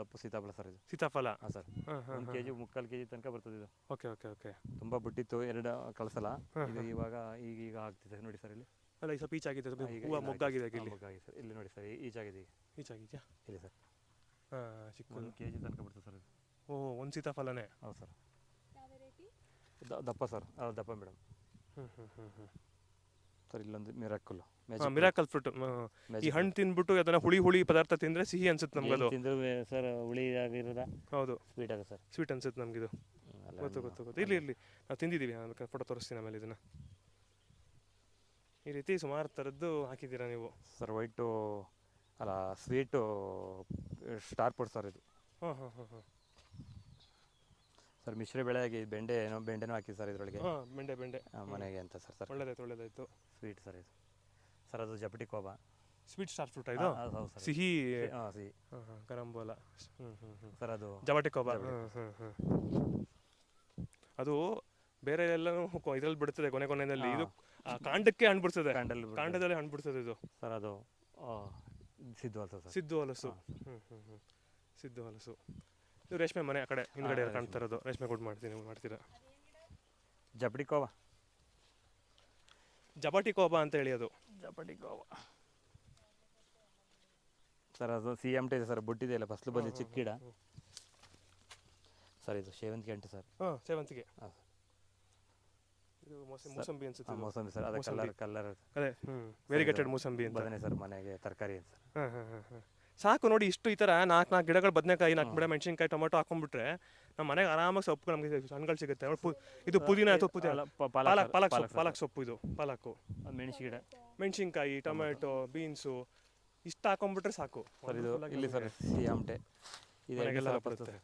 ದಪ್ಪ ಸೀತಾಫಲ ಸರ್ ಇದು. ಸೀತಾಫಲ? ಹಾಂ ಸರ್ ಹಾಂ ಹಾಂ ಒಂದು ಕೆ ಜಿ ಮುಕ್ಕಾಲು ಕೆ ಜಿ ತನಕ ಬರ್ತದೆ ಇದು. Okay okay okay. ತುಂಬ ಬಿಟ್ಟಿತ್ತು ಎರಡು ಕಳಿಸಲ್ಲ. ಇದು ಇವಾಗ ಈಗ ಈಗ ಆಗ್ತಿದೆ. ನೋಡಿ ಸರ್ ಇಲ್ಲಿ. ಅಲ್ಲ ಈ ಸ್ವಲ್ಪ ಈಚಾಗಿದೆ ಸ್ವಲ್ಪ ಈಗ ಹೂವು ಮೊಗ್ಗಾಗಿದೆ. ಇಲ್ಲಿ. ಹಾ, ಮೊಗ್ಗಾಗಿದೆ ಸರ್ ಇಲ್ಲಿ ನೋಡಿ ಸರ್ ಈಚಾಗಿದೆ ಈಗ. ಈಚಾಗಿದೆಯಾ ಇಲ್ಲಿ ಸರ್ ಹಾಂ ಚಿಕ್ಕ ಒಂದು ಕೆ ಜಿ ತನಕ ಬರ್ತದೆ ಸರ್ ಇದು. ಓ ಒಂದು ಸೀತಾಫಲನೇ ಹೌದು ಸರ್. ದ- ದಪ್ಪ ಸರ್. ಅದು ದಪ್ಪ ಮೇಡಮ್. ಹ್ಞೂ ಹ್ಞೂ ಹ್ಞೂ ಹ್ಞೂ ಸರ್ ಇಲ್ಲೊಂದು ಮಿರಾಕಲ್ ಮಿರಾಕಲ್ ಫ್ರೂಟ್ ಈ ಹಣ್ಣು ತಿಂದ್ಬಿಟ್ಟು ಅದನ್ನ ಹುಳಿ ಹುಳಿ ಪದಾರ್ಥ ತಿಂದ್ರೆ ಸಿಹಿ ಅನ್ಸುತ್ತೆ ನಮ್ಗದು ತಿಂದ್ರೆ ಸರ್ ಹುಳಿ ಆಗಿರೋದ? ಹೌದು. ಸ್ವೀಟ್ ಆಗ ಸರ್. ಸ್ವೀಟ್ ಅನ್ಸುತ್ತೆ ನಮಗಿದು ಗೊತ್ತು ಗೊತ್ತು ಗೊತ್ತು. ಇಲ್ಲಿ ಇಲ್ಲಿ ನಾವು ತಿಂದಿದ್ದೀವಿ ನಾನು ಫೋಟೋ ತೋರಿಸ್ತೀನಿ ಆಮೇಲೆ ಇದನ್ನ. ಈ ರೀತಿ ಸುಮಾರು ಥರದ್ದು ಹಾಕಿದ್ದೀರಾ ನೀವು? ಸರ್ ವೈಟು ಅಲ್ಲ ಸ್ವೀಟು ಸ್ಟಾರ್ ಪುಡ್ ಸರ್ ಇದು. ಹಾಂ ಹಾಂ ಹಾಂ ಹಾಂ ಸರ್ ಮಿಶ್ರ ಬೆಳೆಯಾಗಿ ಬೆಂಡೆ ಏನೋ ಬೆಂಡೆನೂ ಹಾಕಿ ಸರ್ ಇದರೊಳಗೆ. ಹಾಂ ಬೆಂಡೆ ಬೆಂಡೆ. ಮನೆಗೆ ಅಂತ ಸರ್ ಸರ್. ಒಳ್ಳೇದಾಯ್ತು ಒಳ್ಳೇದಾಯ್ತು. ಸ್ವೀಟ್ ಸರ್ ಇದು. ಸರ್ ಅದು ಜಪಟಿ ಕೋಬ. ಸ್ವೀಟ್ ಸ್ಟಾರ್ ಫ್ರೂಟ್ ಇದು? ಆ, ಹೌದು ಸರ್. ಸಿಹಿ ಹಾಂ ಹಾಂ ಕರಂಬೋಲ. ಸರ್ ಅದು ಜಪಟಿ ಕೋಬ. ಅದು ಬೇರೆ ಎಲ್ಲನೂ ಇದ್ರಲ್ಲಿ ಬಿಡ್ತದೆ ಕೊನೆ ಕೊನೆಯಲ್ಲಿ. ಇದು ಆ ಕಾಂಡಕ್ಕೆ ಹಣ್ಣು ಬಿಡ್ತದೆ. ಕಾಂಡಲ್ಲಿ ಬಿಡ್ತದೆ. ಕಾಂಡದಲ್ಲಿ ಹಣ್ಣು ಬಿಡ್ತದೆ ಇದು. ಸರ್ ಅದು ಸಿದ್ದು ಹಲಸು ಸರ್. ಸಿದ್ದು ಹಲಸು. ಹ್ಮ್, ಹ್ಞೂ ಹ್ಞೂ ಸಿದ್ದು ಹಲಸು. ಇದು ರೇಷ್ಮೆ ಮನೆ ಆ ಕಡೆ ಹಿಂದ್ಗಡೆ. ಕಾಣ್ತಾ ಇರೋದು ರೇಷ್ಮೆ. ಗುಡ್ ಮಾಡ್ತೀನಿ ಮಾಡ್ತೀರಾ? ಜಬಡಿ ಕೋವಾ. ಜಪಾಟಿ ಕೋಬಾ ಅಂತ ಹೇಳಿ ಅದು. ಜಪಡಿ ಕೋವ. ಸರ್ ಅದು ಸಿ ಎಂ ಟಿ ಇದೆ ಸರ್ ಬುಟ್ಟಿದೆ ಇಲ್ಲ ಫಸ್ಲು ಬಂದು ಚಿಕ್ಕ ಗಿಡ. ಸರ್ ಇದು ಸೇವಂತಿಗೆ ಅಂಟು ಸರ್. ಹಾಂ ಸೇವಂತಿಗೆ ಹಾಂ ಇದು ಮೂಸಂಬಿ ಅನ್ಸುತ್ತೆ ಮೂಸಂಬಿ ಮೋಸಂಬಿ ಸರ್ ಅದೇ ಕಲರ್ ಕಲರ್ ಅದೇ ವೆರಿಗೇಟೆಡ್ ಮೂಸಂಬಿ ಅಂತ. ಬದನೆ ಸರ್ ಮನೆಗೆ ತರಕಾರಿ ಅಂತ ಸರ್. ಹಾಂ ಹಾಂ ಹಾಂ ಹಾಂ. ಸಾಕು ನೋಡಿ ಇಷ್ಟು ಈ ಥರ ನಾಲ್ಕು ನಾಲ್ಕು ಗಿಡಗಳು ಬದನೆಕಾಯಿ ನಾಲ್ಕು ಗಿಡ ಮೆಣಸಿನ್ಕಾಯಿ ಟೊಮೊಟೊ ಹಾಕೊಂಡ್ಬಿಟ್ರೆ ನಮ್ಮ ಮನೆಗೆ ಆರಾಮಾಗಿ ಸೊಪ್ಪು ನಮಗೆ ಹಣ್ಣುಗಳು ಸಿಗುತ್ತೆ. ನೋಡಿ, ಪು- ಇದು ಪುದೀನ ಅಥವಾ ಪುದೀನ ಅಲ್ಲ, ಪಾಲಕ್ ಪಾಲಕ್ ಸೊಪ್ಪು ಪಾಲಕ್ ಸೊಪ್ಪು ಇದು ಪಾಲಕ್. ಮೆಣಸು ಗಿಡ ಮೆಣಸಿನಕಾಯಿ ಟೊಮೆಟೊ ಬೀನ್ಸು ಇಷ್ಟು ಹಾಕೊಂಡ್ಬಿಟ್ರೆ ಸಾಕು. ಸರ್ ಇದು Wonderful ಆಗಿ ಇಲ್ಲಿ ಸರ್ ನಮ್ಗೆ ಸಿ ಆಮಟೆ ಇದು ಮನೆಗೆಲ್ಲ ಬರುತ್ತೆ.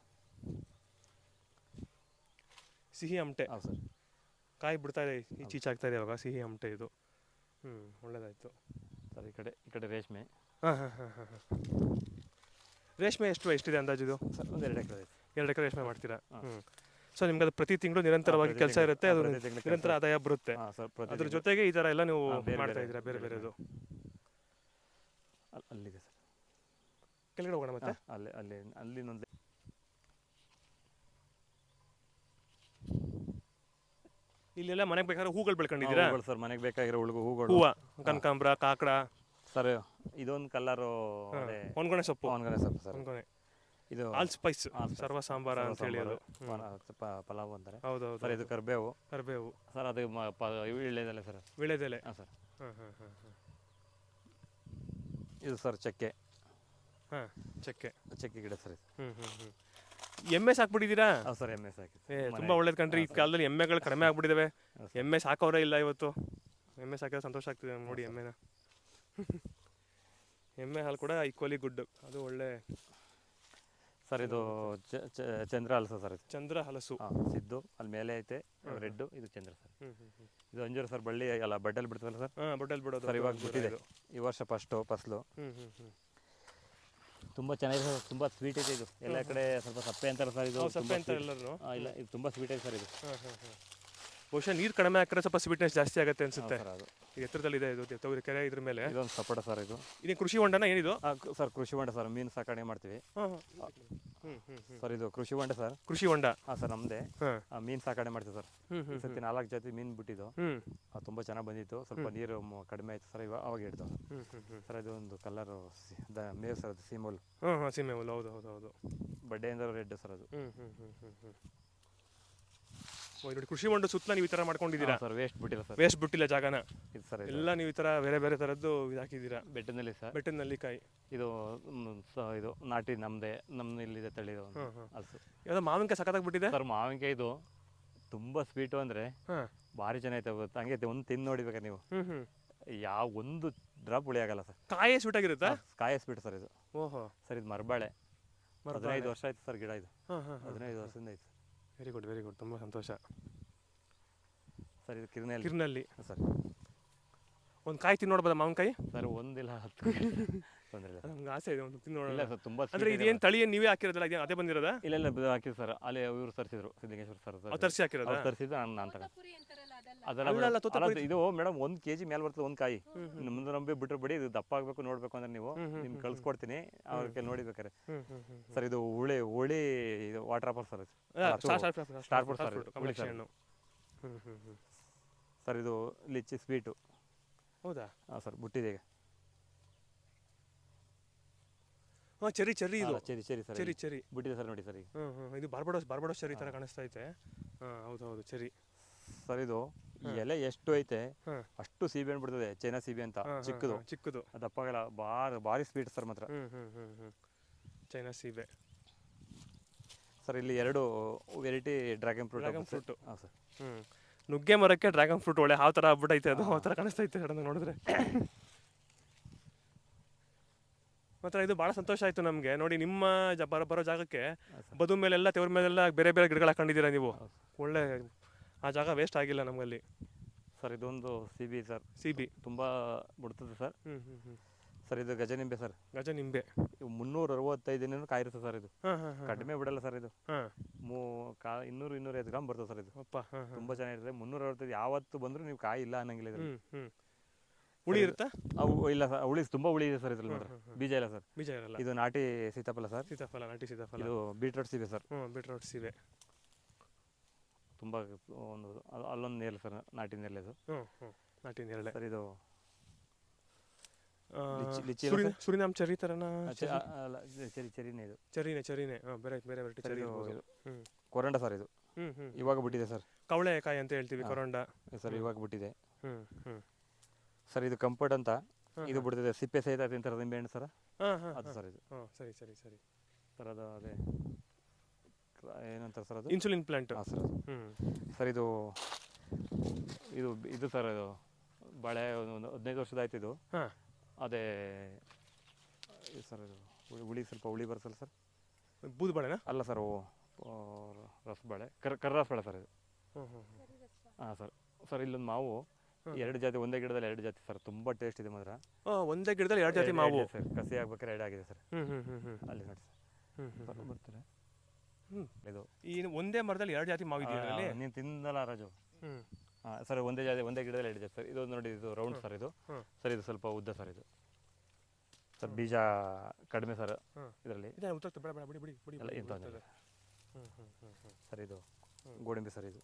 ಸಿಹಿ ಅಮಟೆ ಹೌದು ಸರ್. ಕಾಯಿ ಬಿಡ್ತಾ ಇದೆ ಈಚೀಚಾಗ್ತಾ ಇದೆ ಇವಾಗ ಸಿಹಿ ಅಮಟೆ ಇದು. ಹ್ಞೂ ಒಳ್ಳೇದಾಯ್ತು. ಸರ್ ಈ ಕಡೆ ಈ ಕಡೆ ರೇಷ್ಮೆ. ಹಾಂ ಹಾಂ ಹಾಂ ಹಾಂ ಹಾಂ. ರೇಷ್ಮೆ ಎಷ್ಟು ಎಷ್ಟಿದೆ ಅಂದಾಜು ಇದು ಸರ್ ಒಂದು ಎರಡು ಎಕರೆ ಎರಡು ಎಕರೆ ರೇಷ್ಮೆ ಮಾಡ್ತೀರಾ? ಹಾ. ಹ್ಞೂ ಸೊ ನಿಮ್ಗೆ ಅದು ಪ್ರತಿ ತಿಂಗಳು ನಿರಂತರವಾಗಿ ಕೆಲಸ ಇರುತ್ತೆ ಹಾ, ಅದು ಪ್ರತಿ ತಿಂಗ್ಳು ನಿರಂತರ ಆದಾಯ ಬರುತ್ತೆ. ಹಾಂ ಸರ್ ಪ್ರತಿ ಅದ್ರ ಜೊತೆಗೆ ಈ ಥರ ಎಲ್ಲ ನೀವು ಹಾ, ಬೇರೆ ಮಾಡ್ತಾ ಬೇರೆ ಇದ್ದೀರಾ ಬೇರೆ ಬೇರೆ. ಬೇರೆದು ಅಲ್- ಅಲ್ಲಿದೆ ಸರ್. ಕೆಳಗಡೆ ಹೋಗೋಣ ಮತ್ತೆ? ಅಲ್ಲಿ ಅಲ್ಲಿ ಅಲ್ಲಿ ಅಲ್ಲಿನೊಂದು ಇಲ್ಲೆಲ್ಲ ಮನೆಗೆ ಬೇಕಾದ್ರೆ ಹೂಗಳು ಬೆಳ್ಕೊಂಡಿದ್ದೀರಾ? ಸರ್. ಮನೆಗೆ ಬೇಕಾಗಿರೋ ಉಳ್ಗು ಹೂಗಳು. ಹೂವ ಕನಕಾಂಬ್ರ ಕಾಕಡ. ಸರ್ ಇದೊಂದು ಕಲರು ಅದೇ ಒಣಗೊನೆ ಸೊಪ್ಪು. ಅವನ್ಗನೆ ಸೊಪ್ಪು ಸರ್. ಇದು ಆಲ್ ಸ್ಪೈಸ್ ಸರ್ವ ಸಾಂಬಾರ ಅಂತ ಹೇಳಿ ಅದು. ಪಲಾವ್ ಅಂತಾರೆ. ಹೌದು ಸರ್ ಇದು ಕರಿಬೇವು. ಕರಿಬೇವು. ಸರ್ ಅದು ಇಳ್ಳೆದೆಲೆ ಸರ್. ವಿಳೆದೆಲೆ ಹಾಂ ಸರ್. ಇದು ಸರ್ ಚಕ್ಕೆ. ಹಾಂ ಚಕ್ಕೆ. ಚಕ್ಕೆ ಗಿಡ ಸರ್ ಹ್ಞೂ ಹ್ಞೂ ಹ್ಞೂ ಎಮ್ಮೆ ಸಾಕ್ಬಿಟ್ಟಿದ್ದೀರಾ? ಸರ್ ಎಮ್ಮೆ ಸಾಕಿ ತುಂಬ ಒಳ್ಳೇದು ಕಣ್ರಿ. ಈ ಕಾಲದಲ್ಲಿ ಎಮ್ಮೆಗಳು ಕಡಿಮೆ ಆಗ್ಬಿಟ್ಟಿದ್ದಾವೆ ಎಮ್ಮೆ ಸಾಕೋರೇ ಇಲ್ಲ ಇವತ್ತು. ಎಮ್ಮೆ ಸಾಕಿದ್ರೆ ಸಂತೋಷ ಆಗ್ತಿದೆ ನೋಡಿ ಎಮ್ಮೆನ. ಎಮ್ಮೆ ಹಾಲು ಕೂಡ ಈಕ್ವಲಿ ಗುಡ್ ಅದು ಒಳ್ಳೆ ಸರ್ ಇದು ಚ- ಚ- ಚಂದ್ರ ಹಲಸು ಸರ್ ಇದು. ಚಂದ್ರ ಹಲಸು. ಹಾಂ ಸಿದ್ದು ಅಲ್ಲಿ ಮೇಲೆ ಐತೆ ರೆಡ್ಡು ಇದು ಚಂದ್ರ ಸರ್. ಇದು ಅಂಜೂರು ಸರ್ ಬಳ್ಳಿ ಅಲ್ಲ ಬಡ್ಡಲ್ಲಿ ಬಿಡ್ತವಲ್ಲ ಸರ್? ಹಾಂ ಬಡ್ಡಲ್ಲಿ ಬಿಡೋದು ಸರ್ ಇವಾಗ ಬಿಟ್ಟಿದೆ. ಈ ವರ್ಷ ಫಸ್ಟ್ ಫಸಲು. ಹ್ಞೂ ಹ್ಞೂ ಹ್ಞೂ ತುಂಬ ಚೆನ್ನಾಗಿದೆ ಸರ್ ತುಂಬ ಸ್ವೀಟ್ ಇದೆ ಇದು. ಎಲ್ಲ ಕಡೆ ಸ್ವಲ್ಪ ಸಪ್ಪೆ ಅಂತಾರೆ ಸರ್ ಇದು ಸಪ್ಪೆ ಅಂತಾರೆ sweet. ಎಲ್ಲರೂ. ಇಲ್ಲ ಇದು ತುಂಬ ಸ್ವೀಟ್ ಇದೆ ಸರ್ ಇದು. ಹಾಂ ಹಾಂ ಹಾಂ ಬಹುಶಃ ನೀರು ಕಡಿಮೆ ಹಾಕಿದ್ರೆ ಸ್ವಲ್ಪ ಸ್ವೀಟ್ನೆಸ್ ಜಾಸ್ತಿ ಆಗುತ್ತೆ ಅನ್ಸುತ್ತೆ. ಸರ್ ಅದು. ಈಗ ಎತ್ತರದಲ್ಲಿದೆ ಇದು ತಗರಿ ಕೆರೆ ಇದ್ರ ಮೇಲೆ. ಇದೊಂದು ಸಪೋಟ ಸರ್ ಇದು. ಇದು ಕೃಷಿ ಹೊಂಡನ ಏನಿದು? ಆ, ಕ- ಸರ್ ಕೃಷಿ ಹೊಂಡ ಸರ್ ಮೀನು ಸಾಕಣೆ ಮಾಡ್ತೀವಿ. ಸರ್ ಇದು ಕೃಷಿ ಹೊಂಡ ಸರ್. ಕೃಷಿ ಹೊಂಡ. ಹಾಂ ಸರ್ ನಮ್ಮದೇ ಹಾಂ. ಮೀನು ಸಾಕಣೆ ಮಾಡ್ತೀವಿ ಸರ್. ಈ ನಾಲ್ಕು ಜಾತಿ ಮೀನು ಬಿಟ್ಟಿದ್ದು. ತುಂಬಾ ಅದು ತುಂಬ ಚೆನ್ನಾಗಿ ಬಂದಿತ್ತು. ಸ್ವಲ್ಪ ನೀರು ಮ- ಕಡಿಮೆ ಆಯ್ತು ಸರ್ ಇವಾಗ ಅವಾಗ ಹಿಡಿದು. ಸರ್ ಇದು ಒಂದು ಕಲರ್ ಮೇವು ಸರ್ ಅದು ಸೀಮೂಲ್. ಹ್ಮ್ ಸೀಮೆ ಹುಲ್ಲು ಹೌದು ಹೌದು ಹೌದು. ಅಂದ್ರೆ ರೆಡ್ ಸರ್ ಅದು. ನೋಡಿ ಕೃಷಿ ಹೊಂಡ ಸುತ್ತಲ ನೀವು ಈ ಮಾಡ್ಕೊಂಡಿದ್ದೀರಾ? ಸರ್ ವೇಸ್ಟ್ ಬಿಟ್ಟಿಲ್ಲ ಸರ್. ವೇಸ್ಟ್ ಬಿಟ್ಟಿಲ್ಲ ಜಾಗನ? ಇದು ಸರ್ ಇದು ಎಲ್ಲ ನೀವು ಈ ತರ ಬೇರೆ ಬೇರೆ ತರದ್ದು ಇದು ಹಾಕಿದ್ದೀರಾ? ಬೆಟ್ಟದಲ್ಲಿ ಸರ್. ಬೆಟ್ಟನಲ್ಲಿ ಕಾಯಿ. ಇದು ಮ್, ಸ- ಇದು ನಾಟಿ ನಮ್ದೆ ನಮ್ಮ ಇಲ್ಲಿದೆ ತಳಿದು ಒಂದು. ಹಾಂ ಮಾವಿನಕಾಯಿ ಹಲ್ಸು ಯಾವುದೋ ಮಾವಿನಕಾಯಿ ಸಖತ್ತಾಗ್ಬಿಟ್ಟಿದೆ ಸರ್ ಮಾವಿನಕಾಯಿ ಇದು ತುಂಬಾ ಸ್ವೀಟು ಅಂದ್ರೆ ಬಾರಿ ಭಾರಿ ಐತೆ ಗೊತ್ತಾ? ಹಂಗೆ ಒಂದು ತಿನ್ ನೋಡಿಬೇಕಾ ನೀವು? ಯಾವ ಒಂದು ಡ್ರಾಪ್ ಉಳಿಯಾಗಲ್ಲ ಸರ್. ಕಾಯೇ ಸ್ವೀಟ್ ಆಗಿರುತ್ತಾ? ಕಾಯಿ ಸ್ವೀಟ್ ಸರ್ ಇದು. ಓಹೋ. ಸರ್ ಇದು ಮರಬಾಳೆ. ಹದಿನೈದು ವರ್ಷ ಆಯ್ತು ಸರ್ ಗಿಡ ಇದು. ಹಾಂ ಹಾಂ ಹಾಂ. ಹದಿನೈದು ವರ್ಷದಿಂದ ಐತೆ ವೆರಿ ಗುಡ್ ವೆರಿ ಗುಡ್ ತುಂಬ ಸಂತೋಷ. ಸರ್ ಇದು ಕಿರ್ನಲ್ಲಿ. ಕಿರ್ನಲ್ಲಿ ಸರ್. ಒಂದು ಕಾಯಿ ತಿನ್ನೋಡ್ಬೋದ ಮಾವಿನಕಾಯಿ ಸರ್ ಒಂದಿಲ್ಲ ಹತ್ತು. ತೊಂದರೆ ಇಲ್ಲ. ನಮ್ಗೆ ಆಸೆ ಇದೆ ಒಂದು ತಿನ್ನೋಣ ಇಲ್ಲ ಸರ್ ತುಂಬ ಅಂದ್ರೆ ಇದೇನು ತಳಿ ಏನ್ ನೀವೇ ಹಾಕಿರೋದಲ್ಲ ಇದೇನ್ ಅದೇ ಬಂದಿರೋದಾ? ಇಲ್ಲ ಇಲ್ಲ ಹಾಕಿದ್ರು ಹಾಕಿದ್ದು ಸರ್. ಅಲ್ಲಿ ಇವರು ತರಿಸಿದ್ರು ಸಿದ್ಧಲಿಂಗೇಶ್ವರ ಸರ್ ಅವ್ರು ತರಿಸಿ ಹಾಕಿರೋದಾ? ತರಿಸಿದ್ದು ನಾನು ನಾನು ತಗೊಂಡು. ಪುರಿ ಅಂತಾರಲ್ಲ. ಅದಲ್ಲ ಇದು ಮೇಡಮ್ ಒಂದ್ ಕೆಜಿ ಮೇಲೆ ಬರ್ತದೆ ಒಂದ್ ಕಾಯಿ. ಮುಂದೆ ನಂಬಿ ಬಿಟ್ರೆ ಬಿಡಿ ಇದು ದಪ್ಪ ಆಗಬೇಕು ನೋಡ್ಬೇಕು ಅಂದ್ರೆ ನೀವು. ನಿಮ್ಗೆ ಕಳ್ಸ್ಕೊಡ್ತೀನಿ. ಅವ್ರಿಗೆ ನೋಡಿಬೇಕಾರೆ ಸರ್ ಇದು ಹುಳಿ ಹುಳಿ ಇದು water apple sir. Star- star fruit, sir ಹುಳಿ ಸರ್. ಇದು ಲಿಚ್ಚಿ ಸ್ವೀಟು. ಹೌದಾ? ಹಾಂ ಸರ್ ಬುಟ್ಟಿದೆ ಈಗ. ಹಾ ಚರಿ ಚೆರಿ ಇದು. Cherry cherry cherry sir cherry cherry ಬುಟ್ಟಿದೆ sir ನೋಡಿ ಸರ್ ಈಗ. ಇದು ಬಾರ್ಬಡೋಸ್ ಬಾರ್ಬಡೋಸ್ ಚರಿ ತರ ಕಾಣಿಸ್ತಾ ಐತೆ. ಹಾ ಹೌದು ಹೌದು ಚೆರಿ ಸರ್ ಇದು ಈ ಎಲೆ ಎಷ್ಟು ಐತೆ ಅಷ್ಟು ಸೀಬೆ ಹಣ್ಣು ಬಿಡ್ತದೆ ಚೈನಾ ಸೀಬೆ ಅಂತ. ಚಿಕ್ಕದು. ಚಿಕ್ಕದು. ದಪ್ಪಾಗಲ್ಲ ಭಾರಿ ಭಾರಿ ಸ್ವೀಟ್ ಸರ್ ಮಾತ್ರ. ಚೈನಾ ಸೀಬೆ ಸರ್ ಇಲ್ಲಿ ಎರಡು variety dragon fruit dragon fruit ಹಾಂ ಸರ್ ನುಗ್ಗೆ ಮರಕ್ಕೆ ಡ್ರ್ಯಾಗನ್ ಫ್ರೂಟ್ ಒಳ್ಳೆ ಆ ತರ ಆಗ್ಬಿಟ್ಟೈತೆ ಅದು ಆ ಥರ ಕಾಣಿಸ್ತೈತೆ ಸಡನ್ ನೋಡಿದ್ರೆ. ಮಾತ್ರ ಇದು ಭಾಳ ಸಂತೋಷ ಆಯ್ತು ನಮಗೆ. ನೋಡಿ ನಿಮ್ಮ ಬರೋ ಬರೋ ಜಾಗಕ್ಕೆ ಬದು ಮೇಲೆಲ್ಲ ತೆವ್ರ ಮೇಲೆಲ್ಲ ಬೇರೆ ಬೇರೆ ಗಿಡಗಳು ಹಾಕೊಂಡಿದ್ದೀರಾ ನೀವು? ಒಳ್ಳೆ ಆ ಜಾಗ ವೇಸ್ಟ್ ಆಗಿಲ್ಲ ನಮ್ಮಲ್ಲಿ ಸರ್ ಇದೊಂದು C B sir C B ತುಂಬ ಬಿಡ್ತದೆ ಸರ್ ಹ್ಮ್ ಹ್ಮ್ ಸರ್ ಇದು ಗಜನಿಂಬೆ ಸರ್ ಗಜ ನಿಂಬೆ. ಇವು ಮುನ್ನೂರ ಅರವತ್ತೈದು ದಿನ ಕಾಯಿರುತ್ತೆ ಸರ್ ಇದು. ಹಾಂ ಹಾಂ ಹಾಂ ಕಡಿಮೆ ಬಿಡಲ್ಲ ಸರ್ ಇದು. ಹಾಂ. ಮೂ ಕಾ ಇನ್ನೂರು ಇನ್ನೂರೈದು ಗ್ರಾಮ್ ಬರ್ತದೆ ಸರ್ ಇದು. ಅಪ್ಪ ಹಾಂ ಹಾಂ. ತುಂಬ ಚೆನ್ನಾಗಿರುತ್ತೆ. ಮುನ್ನೂರ ಅರವತ್ತೈದು ಯಾವತ್ತು ಬಂದರೂ ನೀವು ಕಾಯಿ ಇಲ್ಲ ಅನ್ನಂಗಿಲ್ಲ ಇದು ಹ್ಞೂ ಹುಳಿ ಇರುತ್ತಾ? ಅವು ಇಲ್ಲ ಸರ್ ಹುಳಿ ತುಂಬ ಹುಳಿ ಇದೆ ಸರ್ ಇದ್ರಲ್ಲಿ ನೋಡ್ರಿ. ಬೀಜ ಇಲ್ಲ ಸರ್ ಬೀಜ ಇರಲ್ಲ. ಇದು ನಾಟಿ ಸೀತಾಫಲ ಸರ್ ಸೀತಾಫಲ ನಾಟಿ ಸೀತಾಫಲ. ಇದು ಬೀಟ್ರೋಟ್ ಸಿವೆ ಸರ್ ಹ್ಞೂ ಬೀಟ್ರೋಟ್ ಸಿವೆ ತುಂಬ ಒಂದು ಅಲ್- ಅಲ್ಲೊಂದು ನೇರಳೆ ಸರ್ ನಾಟಿ ನೇರಳೆ ಅದು ಹ್ಞೂ ಹ್ಞೂ ನಾಟಿ ನೇರಳೆ ಸರ್ ಇದು ಆ, ಲಿಚ್ಚಿ- ಲಿಚ್ಚಿ ಸುರಿ? ಇರುತ್ತೆ? ಸುರಿನಾಮ್ ಚರಿ ಥರನ ಚೆ- ಆ, ಅಲ್ಲ ಇದು ಚೆರಿ ಚೆರಿನೇ ಇದು. ಚರಿನೇ ಚರಿನೇ. ಹಾಂ ಬೇರೆ ಬೇರೆ ವೆರೈಟಿ ಸರ್ ಚರಿ ಇದು ಇರ್ಬೋದು. ಇದು ಹ್ಞೂ ಕೊರಂಡ ಸರ್ ಇದು. ಹ್ಞೂ ಹ್ಞೂ ಇವಾಗ ಬಿಟ್ಟಿದೆ ಸರ್. ಕವಳೆ ಕಾಯಿ ಅಂತ ಹೇಳ್ತೀವಿ. ಕೊರಂಡ. ಸರ್ ಇವಾಗ ಬಿಟ್ಟಿದೆ. ಹ್ಞೂ ಹ್ಞೂ ಸರ್ ಇದು ಕಂಫರ್ಟ್ ಅಂತ ಇದು ಬಿಡ್ತಿದೆ. ಸಿಪ್ಪೆ ಸಹಿತ ತಿಂತಾರೆ ನಿಂಬೆಹಣ್ಣು ಸರ್? ಹಾಂ ಹಾಂ ಅದು ಸರ್ ಇದು. ಹಾಂ ಸರಿ ಸರಿ ಸರಿ. ಸರ್ ಅದು ಅದೇ ಏನಂತಾರೆ ಸರ್ ಅದು? ಇನ್ಸುಲಿನ್ ಪ್ಲಾಂಟ್ ಹಾಂ ಸರ್ ಸರ್ ಇದು ಇದು ಇದು ಸರ್ ಇದು ಬಾಳೆ ಒಂದು ಒಂದು ಹದಿನೈದು ವರ್ಷದ ಆಯ್ತು ಇದು. ಹಾಂ. ಅದೇ ಇದು ಸರ್ ಇದು ಹುಳಿ- ಹುಳಿ ಸ್ವಲ್ಪ ಹುಳಿ ಬರ್ಸಲ್ಲ ಸರ್. ಬೂದು ಬಾಳೆನಾ? ಅಲ್ಲ ಸರ್ ಓ ಓ, ರಸಬಾಳೆ ಕರ್ ಬಳೆ ಸರ್ ಇದು. ಹಾಂ ಸರ್ ಸರ್ ಇಲ್ಲೊಂದು ಮಾವು ಎರಡು ಜಾತಿ ಒಂದೇ ಗಿಡದಲ್ಲಿ ಎರಡು ಜಾತಿ ಸರ್ ತುಂಬ ಟೇಸ್ಟ್ ಇದೆ ಮಾತ್ರ. ಒಂದೇ ಗಿಡದಲ್ಲಿ ಎರಡು ಜಾತಿ ಮಾವು. ಸರ್ ಕಸಿ ಆಗ್ಬೇಕಾದ್ರೆ ಎರಡು ಆಗಿದೆ ಸರ್. ಹ್ಞೂ ಹ್ಞೂ ಹ್ಞೂ ಅಲ್ಲಿ ನೋಡಿ ಹ್ಞೂ ಹ್ಞೂ ಸರ್ ಬರ್ತಾರೆ? ಇದು. ಈ ಒಂದೇ ಮರದಲ್ಲಿ ಎರಡು ಜಾತಿ ಮಾವು ಇದೆಯಾ ನೀನು ತಿಂದಲ್ಲ ರಾಜು. ಹ್ಞೂ ಹಾಂ ಸರ್ ಒಂದೇ ಜಾತಿ ಒಂದೇ ಗಿಡದಲ್ಲಿ ಎರಡು ಜಾತಿ ಸರ್. ಇದು ನೋಡಿ ಇದು ರೌಂಡ್ ಸರ್ ಇದು. ಹ್ಮ್. ಸರ್ ಇದು ಸ್ವಲ್ಪ ಉದ್ದ ಸರ್ ಇದು. ಸರ್ ಬೀಜ ಕಡಿಮೆ ಸರ್ ಹ್ಮ್. ಇದರಲ್ಲಿ. ಬೇಡ ಬೇಡ ಬಿಡಿ ಎಲ್ಲ ಸರ್ ಇದು ಗೋಡಂಬಿ ಸರ್ ಇದು.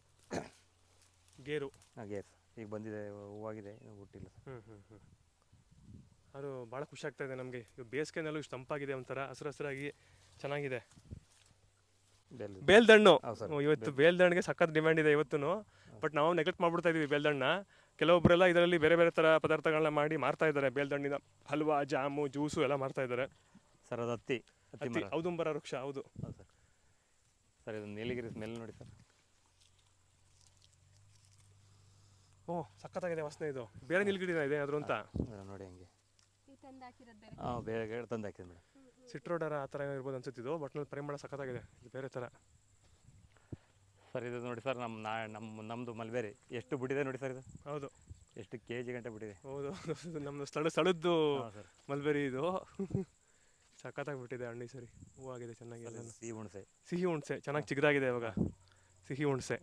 ಗೇರು. ಗೇರ್. ಈಗ ಬಂದಿದೆ ಹೂವಾಗಿದೆ ಇನ್ನೂ ಹುಟ್ಟಿಲ್ಲ ಸರ್. ಹ್ಞೂ ಹ್ಞೂ ಅದು ಭಾಳ ಖುಷಿ ಆಗ್ತಾ ಇದೆ ನಮಗೆ. ಬೇಸಿಗೆನಲ್ಲೂ ಇಷ್ಟು ತಂಪಾಗಿದೆ ಒಂಥರ ಹಸಿರು ಹಸಿರಾಗಿ ಚೆನ್ನಾಗಿದೆ. ಬೇಲ್ದಣ್ಣು. ಇವತ್ತು ಬೇಲ್ದಣ್ಣಿಗೆ ಸಖತ್ ಡಿಮ್ಯಾಂಡ್ ಇದೆ ಇವತ್ತು ಬಟ್ ನಾವು ನೆಗ್ಲೆಕ್ಟ್ ಮಾಡ್ಬಿಡ್ತಾ ಇದೀವಿ ಬೇಲ್ದಣ್ಣ. ಕೆಲವೊಬ್ಬರೆಲ್ಲ ಇದರಲ್ಲಿ ಬೇರೆ ಬೇರೆ ತರ ಪದಾರ್ಥಗಳನ್ನ ಮಾಡಿ ಮಾರ್ತಾ ಇದ್ದಾರೆ. ಬೇಲ್ದಣ್ಣಿನ ಹಲ್ವಾ ಜಾಮು ಜ್ಯೂಸು ಎಲ್ಲ ಮಾರ್ತಾ ಇದ್ದಾರೆ. ಸರ್ ಅದು ಹತ್ತಿ ಔದುಂಬರ ವೃಕ್ಷ ಹೌದು. ಹೌದು ಸರ್. ಸರ್ ಇದು ನೀಲಗಿರಿ ಸ್ಮೆಲ್ ನೋಡಿ ಸರ್. ಓ ಸಖತ್ತಾಗಿದೆ ವಾಸನೆ ಇದು. ಬೇರೆ ನೀಲಿಗಿರಿನ ಇದೆ ಅದ್ರ ಅಂತ ನೋಡಿ ಹಂಗೆ. ಹಾಂ ಬೇರೆ ತಂದು ಹಾಕಿದೆ ಮೇಡಮ್. ಸಿಟ್ರೋಡರ ಆ ಥರ ಏನೋ ಇರ್ಬೋದು ಅನ್ಸುತ್ತಿದ್ದು ಬಟ್ ಪರಿಮಳ ಸಖತ್ತಾಗಿದೆ. ಇದು ಬೇರೆ ಥರ ಸರ್ ಇದು ನೋಡಿ ಸರ್ ನಮ್ಮ ನಾ ನಮ್ಮ ನಮ್ಮದು ಮಲ್ಬೇರಿ. ಎಷ್ಟು ಬಿಟ್ಟಿದೆ ನೋಡಿ ಸರ್ ಇದು? ಹೌದು. ಎಷ್ಟು ಕೆ ಜಿ ಗಂಟೆ ಬಿಟ್ಟಿದೆ? ಹೌದು ನಮ್ಮದು ಸ್ಥಳ ಸ್ಥಳದ್ದು ಮಲ್ಬೇರಿ ಸರ್. ಮಲ್ಬೆರಿ ಇದು. ಸಖತ್ತಾಗಿ ಬಿಟ್ಟಿದೆ ಹಣ್ಣಿ ಸರಿ. ಹೂವಾಗಿದೆ ಚೆನ್ನಾಗಿ ಎಲ್ಲ ಸಿಹಿ ಹುಣಸೆ. ಸಿಹಿ ಹುಣಸೆ ಚೆನ್ನಾಗಿ ಚಿಕ್ಕದಾಗಿದೆ ಇವಾಗ. ಸಿಹಿ ಹುಣಸೆ.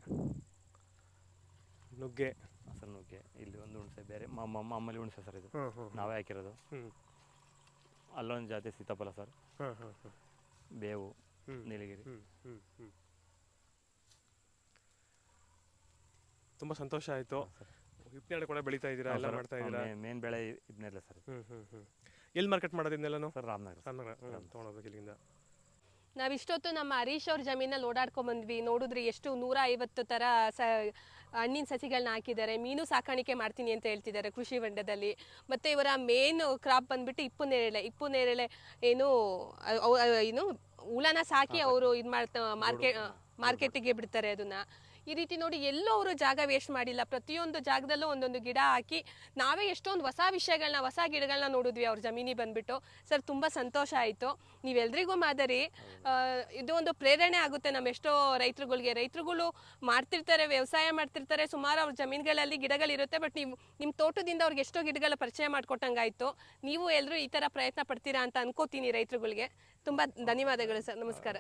ನುಗ್ಗೆ. ಸರ್ ನುಗ್ಗೆ. ಇಲ್ಲಿ ಒಂದು ಹುಣಸೆ ಬೇರೆ ಮಾಮೂಲಿ ಹುಣಸೆ ಸರ್ ಇದು. ನಾವೇ ಹಾಕಿರೋದು. ಹ್ಞೂ ಅಲ್ಲೊಂದು ಜಾತಿ ಸೀತಾಫಲ ಸರ್ ಹಾಂ ಹಾಂ ಹಾಂ. ಬೇವು ನೀಲಗಿರಿ. ತುಂಬಾ ಹ್ಞೂ ಹ್ಞೂ ತುಂಬ ಸಂತೋಷ ಆಯಿತು. ಹಿಪ್ನಾಡು ಕೂಡ ಬೆಳೀತಾ ಇದ್ದೀರಾ ಎಲ್ಲ ಮಾಡ್ತಾ ಇದ್ದೀರಾ? ಮೇನ್ ಬೆಳೆ ಇದನ್ನೆಲ್ಲ ಸರ್ ಹ್ಞೂ ಹ್ಞೂ ಹ್ಞೂ ಎಲ್ಲಿ ಮಾರ್ಕೆಟ್ ಮಾಡೋದಿನ್ನೆಲ್ಲನೂ ಸರ್ ರಾಮನಗರ. ರಾಮನಗರ. ತೊಗೊಂಡೋಗ್ಬೇಕು ಇಲ್ಲಿಂದ. ನಾವ್ ಇಷ್ಟೊತ್ತು ನಮ್ಮ ಹರೀಶ್ ಅವ್ರ ಜಮೀನಲ್ಲಿ ಓಡಾಡ್ಕೊಂಡ್ ಬಂದ್ವಿ. ನೋಡಿದ್ರೆ ಎಷ್ಟು ನೂರ ಐವತ್ತು ತರ ಸ ಹಣ್ಣಿನ ಸಸಿಗಳನ್ನ ಹಾಕಿದ್ದಾರೆ. ಮೀನು ಸಾಕಾಣಿಕೆ ಮಾಡ್ತೀನಿ ಅಂತ ಹೇಳ್ತಿದ್ದಾರೆ ಕೃಷಿ ಹೊಂಡದಲ್ಲಿ. ಮತ್ತೆ ಇವರ ಮೇನ್ ಕ್ರಾಪ್ ಬಂದ್ಬಿಟ್ಟು ಇಪ್ಪು ನೇರಳೆ ಇಪ್ಪು ನೇರಳೆ ಏನು ಏನು ಹುಳನ ಸಾಕಿ ಅವರು ಇದು ಮಾಡ್ತಾ ಮಾರ್ಕೆಟ್ ಮಾರ್ಕೆಟಿಗೆ ಬಿಡ್ತಾರೆ ಅದನ್ನ. ಈ ರೀತಿ ನೋಡಿ ಎಲ್ಲೂ ಅವರು ಜಾಗ ವೇಸ್ಟ್ ಮಾಡಿಲ್ಲ. ಪ್ರತಿಯೊಂದು ಜಾಗದಲ್ಲೂ ಒಂದೊಂದು ಗಿಡ ಹಾಕಿ ನಾವೇ ಎಷ್ಟೊಂದು ಹೊಸ ವಿಷಯಗಳನ್ನ ಹೊಸ ಗಿಡಗಳನ್ನ ನೋಡಿದ್ವಿ ಅವ್ರ ಜಮೀನಿಗೆ ಬಂದ್ಬಿಟ್ಟು. ಸರ್, ತುಂಬ ಸಂತೋಷ ಆಯಿತು. ನೀವೆಲ್ರಿಗೂ ಮಾದರಿ ಇದು ಒಂದು ಪ್ರೇರಣೆ ಆಗುತ್ತೆ ನಮ್ಮ ಎಷ್ಟೋ ರೈತರುಗಳಿಗೆ. ರೈತರುಗಳು ಮಾಡ್ತಿರ್ತಾರೆ, ವ್ಯವಸಾಯ ಮಾಡ್ತಿರ್ತಾರೆ, ಸುಮಾರು ಅವ್ರ ಜಮೀನುಗಳಲ್ಲಿ ಗಿಡಗಳಿರುತ್ತೆ, ಬಟ್ ನೀವು ನಿಮ್ಮ ತೋಟದಿಂದ ಅವ್ರಿಗೆ ಎಷ್ಟೋ ಗಿಡಗಳ ಪರಿಚಯ ಮಾಡ್ಕೊಟ್ಟಂಗಾಯ್ತು. ನೀವು ಎಲ್ಲರೂ ಈ ಥರ ಪ್ರಯತ್ನ ಪಡ್ತೀರಾ ಅಂತ ಅನ್ಕೋತೀನಿ ರೈತರುಗಳಿಗೆ. ತುಂಬ ಧನ್ಯವಾದಗಳು ಸರ್. ನಮಸ್ಕಾರ.